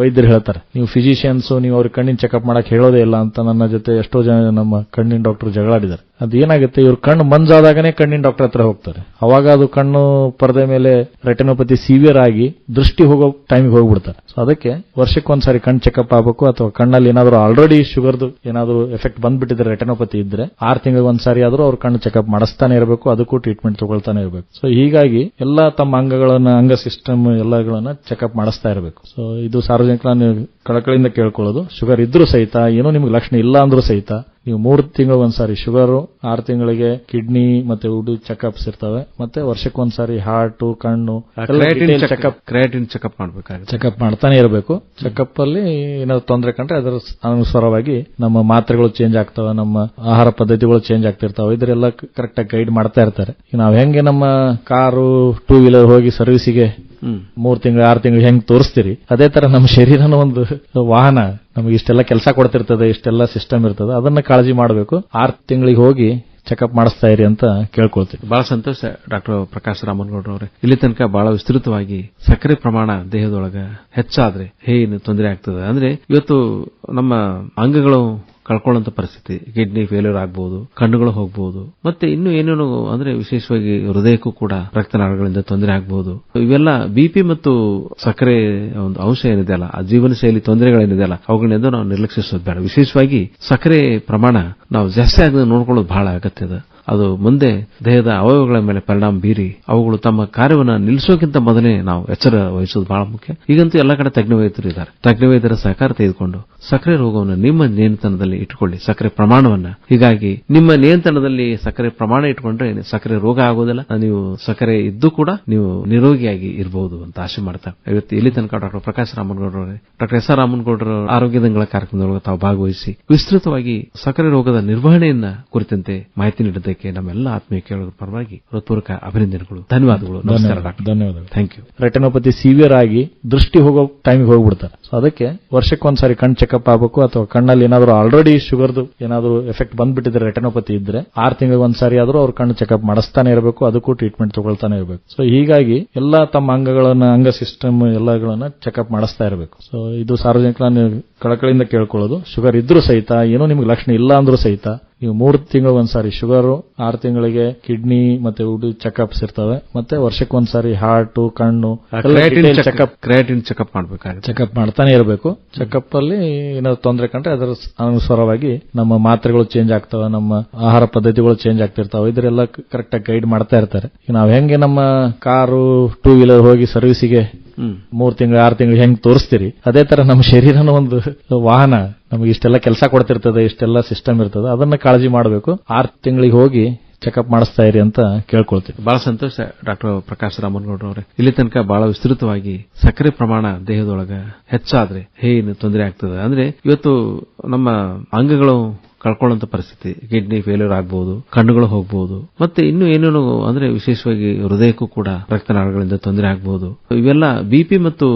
ವೈದ್ಯರು ಹೇಳ್ತಾರೆ, ನೀವು ಫಿಸಿಷಿಯನ್ಸ್ ನೀವು ಅವ್ರ ಕಣ್ಣಿನ ಚೆಕಪ್ ಮಾಡಕ್ ಹೇಳೋದೇ ಇಲ್ಲ ಅಂತ ನನ್ನ ಜೊತೆ ಎಷ್ಟೋ ಜನ ನಮ್ಮ ಕಣ್ಣಿನ ಡಾಕ್ಟರ್ ಜಗಳಾಡಿದ್ದಾರೆ. ಅದೇನಾಗುತ್ತೆ ಇವ್ರ ಕಣ್ಣು ಮಂಜಾದಾಗನೇ ಕಣ್ಣಿನ ಡಾಕ್ಟರ್ ಹತ್ರ ಹೋಗ್ತಾರೆ. ಅವಾಗ ಅದು ಕಣ್ಣು ಪರದೆ ಮೇಲೆ ರೆಟಿನೋಪತಿ ಸಿವಿಯರ್ ಆಗಿ ದೃಷ್ಟಿ ಹೋಗೋ ಟೈಮಿಗೆ ಹೋಗ್ಬಿಡ್ತಾರೆ. ಸೊ ಅದಕ್ಕೆ ವರ್ಷಕ್ಕೆ ಒಂದ್ಸಾರಿ ಕಣ್ ಚೆಕಪ್ ಆಗಬೇಕು ಅಥವಾ ಕಣ್ಣಲ್ಲಿ ಏನಾದರೂ ಆಲ್ರೆಡಿ ಶುಗರ್ದು ಏನಾದರೂ ಎಫೆಕ್ಟ್ ಬಂದ್ಬಿಟ್ಟಿದ್ರೆ ರೆಟನೋಪತಿ ಇದ್ರೆ ಆರು ತಿಂಗಳಿಗೆ ಒಂದ್ಸಾರಿ ಆದರೂ ಅವ್ರು ಕಣ್ಣು ಚೆಕಪ್ ಮಾಡಿಸ್ತಾನೆ ಇರಬೇಕು, ಅದಕ್ಕೂ ಟ್ರೀಟ್ಮೆಂಟ್ ತಗೊಳ್ತಾನೆ ಇರಬೇಕು. ಸೊ ಹೀಗಾಗಿ ಎಲ್ಲಾ ತಮ್ಮ ಅಂಗಗಳನ್ನ, ಅಂಗ ಸಿಸ್ಟಮ್ ಎಲ್ಲಗಳನ್ನ ಚೆಕಪ್ ಮಾಡಿಸ್ತಾ ಇರಬೇಕು. ಸೊ ಇದು ಸಾರ್ವಜನಿಕರ ಕಳಕಳಿಯಿಂದ ಕೇಳ್ಕೊಳ್ಳೋದು. ಶುಗರ್ ಇದ್ರೂ ಸಹಿತ, ಏನೋ ನಿಮ್ಗೆ ಲಕ್ಷಣ ಇಲ್ಲ ಅಂದ್ರೂ ಸಹಿತ ನೀವು ಮೂರು ತಿಂಗಳು ಒಂದ್ಸಾರಿ ಶುಗರು ಆರು ತಿಂಗಳಿಗೆ ಕಿಡ್ನಿ ಮತ್ತೆ ಉಡು ಚೆಕಪ್ಸ್ ಇರ್ತವೆ. ಮತ್ತೆ ವರ್ಷಕ್ಕೆ ಒಂದ್ಸಾರಿ ಹಾರ್ಟ್ ಕಣ್ಣು ಚೆಕಪ್ ಕ್ರಯಾಟಿನ್ ಚೆಕಪ್ ಮಾಡ್ಬೇಕಾಗುತ್ತೆ. ಚೆಕಪ್ ಮಾಡ್ತಾನೆ ಇರಬೇಕು. ಚೆಕಪ್ ಅಲ್ಲಿ ಏನಾದ್ರು ತೊಂದರೆ ಕಂಡ್ರೆ ಅದರ ಅನುಸಾರವಾಗಿ ನಮ್ಮ ಮಾತ್ರೆಗಳು ಚೇಂಜ್ ಆಗ್ತವೆ ನಮ್ಮ ಆಹಾರ ಪದ್ಧತಿಗಳು ಚೇಂಜ್ ಆಗ್ತಿರ್ತಾವೆ. ಇದರೆಲ್ಲ ಕರೆಕ್ಟ್ ಆಗಿ ಗೈಡ್ ಮಾಡ್ತಾ ಇರ್ತಾರೆ. ನಾವ್ ಹೆಂಗೆ ನಮ್ಮ ಕಾರು ಟೂ ವೀಲರ್ ಹೋಗಿ ಸರ್ವಿಸಿಗೆ ಮೂರ್ ತಿಂಗಳು, ಆರು ತಿಂಗಳು ಹೆಂಗ್ ತೋರಿಸ್ತೀರಿ? ಅದೇ ತರ ನಮ್ಮ ಶರೀರನ ಒಂದು ವಾಹನ, ನಮಗೆ ಇಷ್ಟೆಲ್ಲ ಕೆಲಸ ಕೊಡ್ತಿರ್ತದೆ, ಇಷ್ಟೆಲ್ಲ ಸಿಸ್ಟಮ್ ಇರ್ತದೆ, ಅದನ್ನ ಕಾಳಜಿ ಮಾಡಬೇಕು. ಆರು ತಿಂಗಳಿಗೆ ಹೋಗಿ ಚೆಕಪ್ ಮಾಡಿಸ್ತಾ ಇರಿ ಅಂತ ಕೇಳ್ಕೊಳ್ತೀವಿ. ಬಹಳ ಸಂತೋಷ, ಡಾಕ್ಟರ್ ಪ್ರಕಾಶ್ ರಾಮನ್ಗೌಡ್ರ ಅವರೇ ಇಲ್ಲಿ ತನಕ ಬಹಳ ವಿಸ್ತೃತವಾಗಿ ಸಕ್ಕರೆ ಪ್ರಮಾಣ ದೇಹದೊಳಗ ಹೆಚ್ಚಾದ್ರೆ ಏನು ತೊಂದರೆ ಆಗ್ತದೆ. ಅಂದ್ರೆ ಇವತ್ತು ನಮ್ಮ ಅಂಗಗಳು ಕಳ್ಕೊಳ್ಳುವಂತ ಪರಿಸ್ಥಿತಿ, ಕಿಡ್ನಿ ಫೇಲ್ಯೂರ್ ಆಗಬಹುದು ಕಣ್ಣುಗಳು ಹೋಗಬಹುದು ಮತ್ತೆ ಇನ್ನು ಏನೇನು ಅಂದ್ರೆ ವಿಶೇಷವಾಗಿ ಹೃದಯಕ್ಕೂ ಕೂಡ ರಕ್ತನಾಳಗಳಿಂದ ತೊಂದರೆ ಆಗಬಹುದು ಇವೆಲ್ಲ ಬಿಪಿ ಮತ್ತು ಸಕ್ಕರೆ ಒಂದು ಅಂಶ ಏನಿದೆ ಅಲ್ಲ, ಆ ಜೀವನ ಶೈಲಿ ತೊಂದರೆಗಳೇನಿದೆಯಲ್ಲ ಅವುಗಳಿಂದ ನಾವು ನಿರ್ಲಕ್ಷಿಸೋದು ಬೇಡ. ವಿಶೇಷವಾಗಿ ಸಕ್ಕರೆ ಪ್ರಮಾಣ ನಾವು ಜಾಸ್ತಿ ಆಗದೆ ನೋಡ್ಕೊಳ್ಳೋದು ಬಹಳ ಅಗತ್ಯ ಇದೆ ಅದು ಮುಂದೆ ದೇಹದ ಅವಯವಗಳ ಮೇಲೆ ಪರಿಣಾಮ ಬೀರಿ ಅವುಗಳು ತಮ್ಮ ಕಾರ್ಯವನ್ನು ನಿಲ್ಲಿಸೋಕ್ಕಿಂತ ಮೊದಲೇ ನಾವು ಎಚ್ಚರ ವಹಿಸೋದು ಬಹಳ ಮುಖ್ಯ. ಈಗಂತೂ ಎಲ್ಲ ಕಡೆ ತಜ್ಞ ವೈದ್ಯರು ಇದ್ದಾರೆ. ತಜ್ಞ ವೈದ್ಯರ ಸಹಕಾರ ತೆಗೆದುಕೊಂಡು ಸಕ್ಕರೆ ರೋಗವನ್ನು ನಿಮ್ಮ ನಿಯಂತ್ರಣದಲ್ಲಿ ಇಟ್ಟುಕೊಳ್ಳಿ. ಸಕ್ಕರೆ ಪ್ರಮಾಣವನ್ನ. ಹೀಗಾಗಿ ನಿಮ್ಮ ನಿಯಂತ್ರಣದಲ್ಲಿ ಸಕ್ಕರೆ ಪ್ರಮಾಣ ಇಟ್ಕೊಂಡ್ರೆ ಸಕ್ಕರೆ ರೋಗ ಆಗೋದಿಲ್ಲ. ನೀವು ಸಕ್ಕರೆ ಇದ್ದು ಕೂಡ ನೀವು ನಿರೋಗಿಯಾಗಿ ಇರಬಹುದು ಅಂತ ಆಶೆ ಮಾಡ್ತಾರೆ ಇವತ್ತು ಇಲ್ಲಿ ತನಕ doctor Prakash Ramangoudra doctor S R ರಾಮನ್ಗೌಡರ ಆರೋಗ್ಯದಂಗಳ ಕಾರ್ಯಕ್ರಮದೊಳಗೆ ತಾವು ಭಾಗವಹಿಸಿ ವಿಸ್ತೃತವಾಗಿ ಸಕ್ಕರೆ ರೋಗದ ನಿರ್ವಹಣೆಯನ್ನ ಕುರಿತಂತೆ ಮಾಹಿತಿ ನೀಡಿದ್ದಕ್ಕೆ ನೀಡಿದ್ದಕ್ಕೆ ನಮ್ಮೆಲ್ಲ ಆತ್ಮೀಯ ಕೇಳೋದ್ರ ಪರವಾಗಿ ಹೃತ್ಪೂರ್ವಕ ಅಭಿನಂದನೆಗಳು ಧನ್ಯವಾದಗಳು. ನಮಸ್ಕಾರ ಡಾಕ್ಟರ್. ಧನ್ಯವಾದಗಳು. ಥ್ಯಾಂಕ್ ಯು ರೆಟನೋಪತಿ ಸಿವಿಯರ್ ಆಗಿ ದೃಷ್ಟಿ ಹೋಗೋ ಟೈಮಿಗೆ ಹೋಗ್ಬಿಡ್ತಾರೆ ಸೊ ಅದಕ್ಕೆ ವರ್ಷಕ್ಕೊಂದ್ಸಾರಿ ಕಣ್ಣು ಚೆಕಪ್ ಆಗಬೇಕು ಅಥವಾ ಕಣ್ಣಲ್ಲಿ ಏನಾದರೂ ಆಲ್ರೆಡಿ ಶುಗರ್ದು ಏನಾದರೂ ಎಫೆಕ್ಟ್ ಬಂದ್ಬಿಟ್ಟಿದ್ರೆ ರೆಟನೋಪತಿ ಇದ್ರೆ ಆರು ತಿಂಗಳಿಗೆ ಒಂದ್ಸಾರಿ ಆದರೂ ಅವ್ರ ಕಣ್ಣು ಚೆಕಪ್ ಮಾಡಿಸ್ತಾನೆ ಇರಬೇಕು ಅದಕ್ಕೂ ಟ್ರೀಟ್ಮೆಂಟ್ ತಗೊಳ್ತಾನೆ ಇರಬೇಕು. ಸೊ ಹೀಗಾಗಿ ಎಲ್ಲಾ ತಮ್ಮ ಅಂಗಗಳನ್ನ ಅಂಗ ಸಿಸ್ಟಮ್ ಎಲ್ಲಗಳನ್ನ ಚೆಕಪ್ ಮಾಡಿಸ್ತಾ ಇರಬೇಕು. ಸೊ ಇದು ಸಾರ್ವಜನಿಕ ಕಳಕಳಿಯಿಂದ ಕೇಳ್ಕೊಳ್ಳೋದು. ಶುಗರ್ ಇದ್ರೂ ಸಹಿತ ಏನೋ ನಿಮ್ಗೆ ಲಕ್ಷಣ ಇಲ್ಲ ಅಂದ್ರೂ ಸಹಿತ ನೀವು ಮೂರು ತಿಂಗಳಿಗೆ ಒಂದ್ಸಾರಿ ಶುಗರು ಆರು ತಿಂಗಳಿಗೆ ಕಿಡ್ನಿ ಮತ್ತೆ ಉಡಿ ಚೆಕಪ್ಸ್ ಇರ್ತವೆ. ಮತ್ತೆ ವರ್ಷಕ್ಕೊಂದ್ಸಾರಿ ಹಾರ್ಟ್ ಕಣ್ಣು ಚೆಕಪ್ ಚೆಕ್ಅಪ್ ಕ್ರಿಯಾಟಿನ್ ಚೆಕಪ್ ಮಾಡಬೇಕಾಗುತ್ತೆ. ಚೆಕಪ್ ಮಾಡ್ತಾನೆ ಇರಬೇಕು. ಚೆಕಪ್ ಅಲ್ಲಿ ಏನಾದ್ರು ತೊಂದರೆ ಕಂಡ್ರೆ ಅದರ ಅನುಸಾರವಾಗಿ ನಮ್ಮ ಮಾತ್ರೆಗಳು ಚೇಂಜ್ ಆಗ್ತವೆ ನಮ್ಮ ಆಹಾರ ಪದ್ಧತಿಗಳು ಚೇಂಜ್ ಆಗ್ತಿರ್ತಾವೆ. ಇದರೆಲ್ಲ ಕರೆಕ್ಟ್ ಆಗಿ ಗೈಡ್ ಮಾಡ್ತಾ ಇರ್ತಾರೆ. ನಾವ್ ಹೆಂಗೆ ನಮ್ಮ ಕಾರು ಟೂ ವೀಲರ್ ಹೋಗಿ ಸರ್ವಿಸಿಗೆ ಮೂರ್ ತಿಂಗಳು, ಆರು ತಿಂಗಳು ಹೆಂಗ್ ತೋರಿಸ್ತೀರಿ? ಅದೇ ತರ ನಮ್ಮ ಶರೀರನ ಒಂದು ವಾಹನ. ನಮಗೆ ಇಷ್ಟೆಲ್ಲ ಕೆಲಸ ಕೊಡ್ತಿರ್ತದೆ, ಇಷ್ಟೆಲ್ಲ ಸಿಸ್ಟಮ್ ಇರ್ತದೆ. ಅದನ್ನ ಕಾಳಜಿ ಮಾಡಬೇಕು. ಆರು ತಿಂಗಳಿಗೆ ಹೋಗಿ ಚೆಕಪ್ ಮಾಡಿಸ್ತಾ ಇರಿ ಅಂತ ಕೇಳ್ಕೊಳ್ತೀವಿ. ಬಹಳ ಸಂತೋಷ ಡಾಕ್ಟರ್ ಪ್ರಕಾಶ್ ರಾಮನಗೌಡ್ರ ಅವರೇ. ಇಲ್ಲಿ ತನಕ ಬಹಳ ವಿಸ್ತೃತವಾಗಿ ಸಕ್ಕರೆ ಪ್ರಮಾಣ ದೇಹದೊಳಗ ಹೆಚ್ಚಾದ್ರೆ ಏನು ತೊಂದರೆ ಆಗ್ತದೆ. ಅಂದ್ರೆ ಇವತ್ತು ನಮ್ಮ ಅಂಗಗಳು ಕಳ್ಕೊಳ್ಳುವಂತ ಪರಿಸ್ಥಿತಿ. ಕಿಡ್ನಿ ಫೇಲ್ಯೂರ್ ಆಗಬಹುದು ಕಣ್ಣುಗಳು ಹೋಗಬಹುದು ಮತ್ತೆ ಇನ್ನು ಏನೇನು ಅಂದ್ರೆ ವಿಶೇಷವಾಗಿ ಹೃದಯಕ್ಕೂ ಕೂಡ ರಕ್ತನಾಳಗಳಿಂದ ತೊಂದರೆ ಆಗಬಹುದು ಇವೆಲ್ಲ ಬಿಪಿ ಮತ್ತು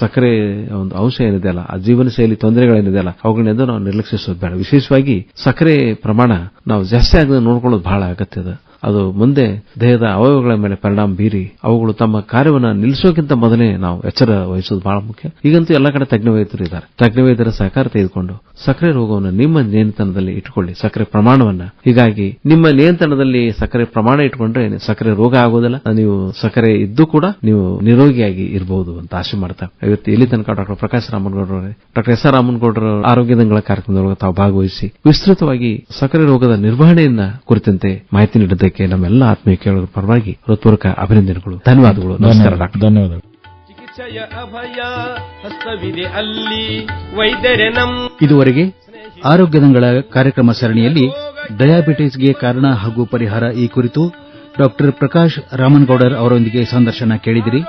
ಸಕ್ಕರೆ ಒಂದು ಅಂಶ ಏನಿದೆಯಲ್ಲ ಆ ಜೀವನ ಶೈಲಿ ತೊಂದರೆಗಳೇನಿದೆಯಲ್ಲ ಅವುಗಳನ್ನೆಂದು ನಾವು ನಿರ್ಲಕ್ಷಿಸೋದು ಬೇಡ. ವಿಶೇಷವಾಗಿ ಸಕ್ಕರೆ ಪ್ರಮಾಣ ನಾವು ಜಾಸ್ತಿ ಆಗದೆ ನೋಡ್ಕೊಳ್ಳೋದು ಬಹಳ ಅಗತ್ಯ ಇದೆ ಅದು ಮುಂದೆ ದೇಹದ ಅವಯವಗಳ ಮೇಲೆ ಪರಿಣಾಮ ಬೀರಿ ಅವುಗಳು ತಮ್ಮ ಕಾರ್ಯವನ್ನು ನಿಲ್ಲಿಸೋಕ್ಕಿಂತ ಮೊದಲೇ ನಾವು ಎಚ್ಚರ ವಹಿಸೋದು ಬಹಳ ಮುಖ್ಯ. ಈಗಂತೂ ಎಲ್ಲ ಕಡೆ ತಜ್ಞ ವೈದ್ಯರು ಇದ್ದಾರೆ. ತಜ್ಞ ವೈದ್ಯರ ಸಹಕಾರ ತೆಗೆದುಕೊಂಡು ಸಕ್ಕರೆ ರೋಗವನ್ನು ನಿಮ್ಮ ನಿಯಂತ್ರಣದಲ್ಲಿ ಇಟ್ಟುಕೊಳ್ಳಿ. ಸಕ್ಕರೆ ಪ್ರಮಾಣವನ್ನ. ಹೀಗಾಗಿ ನಿಮ್ಮ ನಿಯಂತ್ರಣದಲ್ಲಿ ಸಕ್ಕರೆ ಪ್ರಮಾಣ ಇಟ್ಕೊಂಡ್ರೆ ಸಕ್ಕರೆ ರೋಗ ಆಗೋದಿಲ್ಲ ನೀವು ಸಕ್ಕರೆ ಇದ್ದು ಕೂಡ ನೀವು ನಿರೋಗಿಯಾಗಿ ಇರಬಹುದು ಅಂತ ಆಶೆ ಮಾಡ್ತಾರೆ. ಇವತ್ತು ಇಲ್ಲಿ ತನಕ ಡಾಕ್ಟರ್ ಪ್ರಕಾಶ್ ರಾಮನ್ಗೌಡರವರೇ, ಡಾಕ್ಟರ್ ಎಸ್ ಆರ್ ರಾಮನ್ಗೌಡರ ಆರೋಗ್ಯ ದಂಗಳ ಕಾರ್ಯಕ್ರಮದೊಳಗೆ ತಾವು ಭಾಗವಹಿಸಿ ವಿಸ್ತೃತವಾಗಿ ಸಕ್ಕರೆ ರೋಗದ ನಿರ್ವಹಣೆಯನ್ನ ಕುರಿತಂತೆ ಮಾಹಿತಿ ನೀಡಿದ್ದಕ್ಕೆ ನಮ್ಮೆಲ್ಲ ಆತ್ಮೀಯ ಕೇಳೋದ್ರ ಪರವಾಗಿ ಹೃತ್ಪೂರ್ವಕ ಅಭಿನಂದನೆಗಳು ಧನ್ಯವಾದಗಳು ನಮಸ್ಕಾರ ಡಾಕ್ಟರ್. ಧನ್ಯವಾದಗಳು. ಚಿಕಿತ್ಸೆಯ ಅಭಯ ಹಸ್ತವಿದೆ ಅಲ್ಲಿ ವೈದ್ಯರೆ ಇದುವರೆಗೆ ಆರೋಗ್ಯದಂಗಳ ಕಾರ್ಯಕ್ರಮ ಸರಣಿಯಲ್ಲಿ ಡಯಾಬಿಟಿಸ್ಗೆ ಕಾರಣ ಹಾಗೂ ಪರಿಹಾರ ಈ ಕುರಿತು ಡಾಕ್ಟರ್ ಪ್ರಕಾಶ್ ರಾಮನ್ಗೌಡರ್ ಅವರೊಂದಿಗೆ ಸಂದರ್ಶನ ಕೇಳಿದಿರಿ.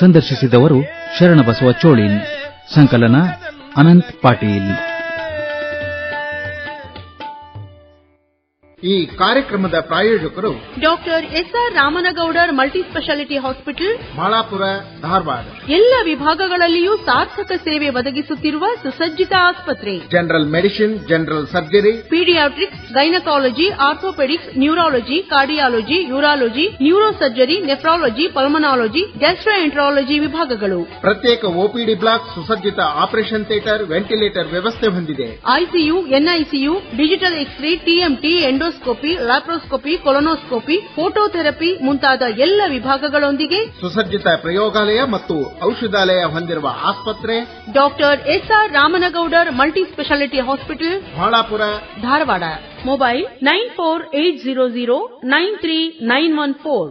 ಸಂದರ್ಶಿಸಿದವರು ಶರಣಬಸವ ಚೋಳಿನ್. ಸಂಕಲನ ಅನಂತ್ ಪಾಟೀಲ್. ಈ ಕಾರ್ಯಕ್ರಮದ ಪ್ರಾಯೋಜಕರು doctor SR Ramanagoudar multi speciality hospital Malapura Dharwad. ಎಲ್ಲ ವಿಭಾಗಗಳಲ್ಲಿಯೂ ಸಾರ್ಥಕ ಸೇವೆ ಒದಗಿಸುತ್ತಿರುವ ಸುಸಜ್ಜಿತ ಆಸ್ಪತ್ರೆ. General medicine general surgery paediatrics gynaecology orthopaedics neurology cardiology urology neuro surgery nephrology pulmonology gastroenterology ವಿಭಾಗಗಳು. ಪ್ರತ್ಯೇಕ ಒಪಿಡಿ ಬ್ಲಾಕ್ ಸುಸಜ್ಜಿತ ಆಪರೇಷನ್ ಥಿಯೇಟರ್ ವೆಂಟಿಲೇಟರ್ ವ್ಯವಸ್ಥೆ ಹೊಂದಿದೆ. ICU NICU digital x ray TMT endoscopy laparoscopy colonoscopy phototherapy ಮುಂತಾದ ಎಲ್ಲ ವಿಭಾಗಗಳೊಂದಿಗೆ ಸುಸಜ್ಜಿತ ಪ್ರಯೋಗಾಲಯ ಮತ್ತು ಔಷಧಾಲಯ ಹೊಂದಿರುವ ಆಸ್ಪತ್ರೆ doctor SR Ramanagoudar multi speciality hospital Balapura. Dharwad. Mobile nine four eight zero zero nine three nine one four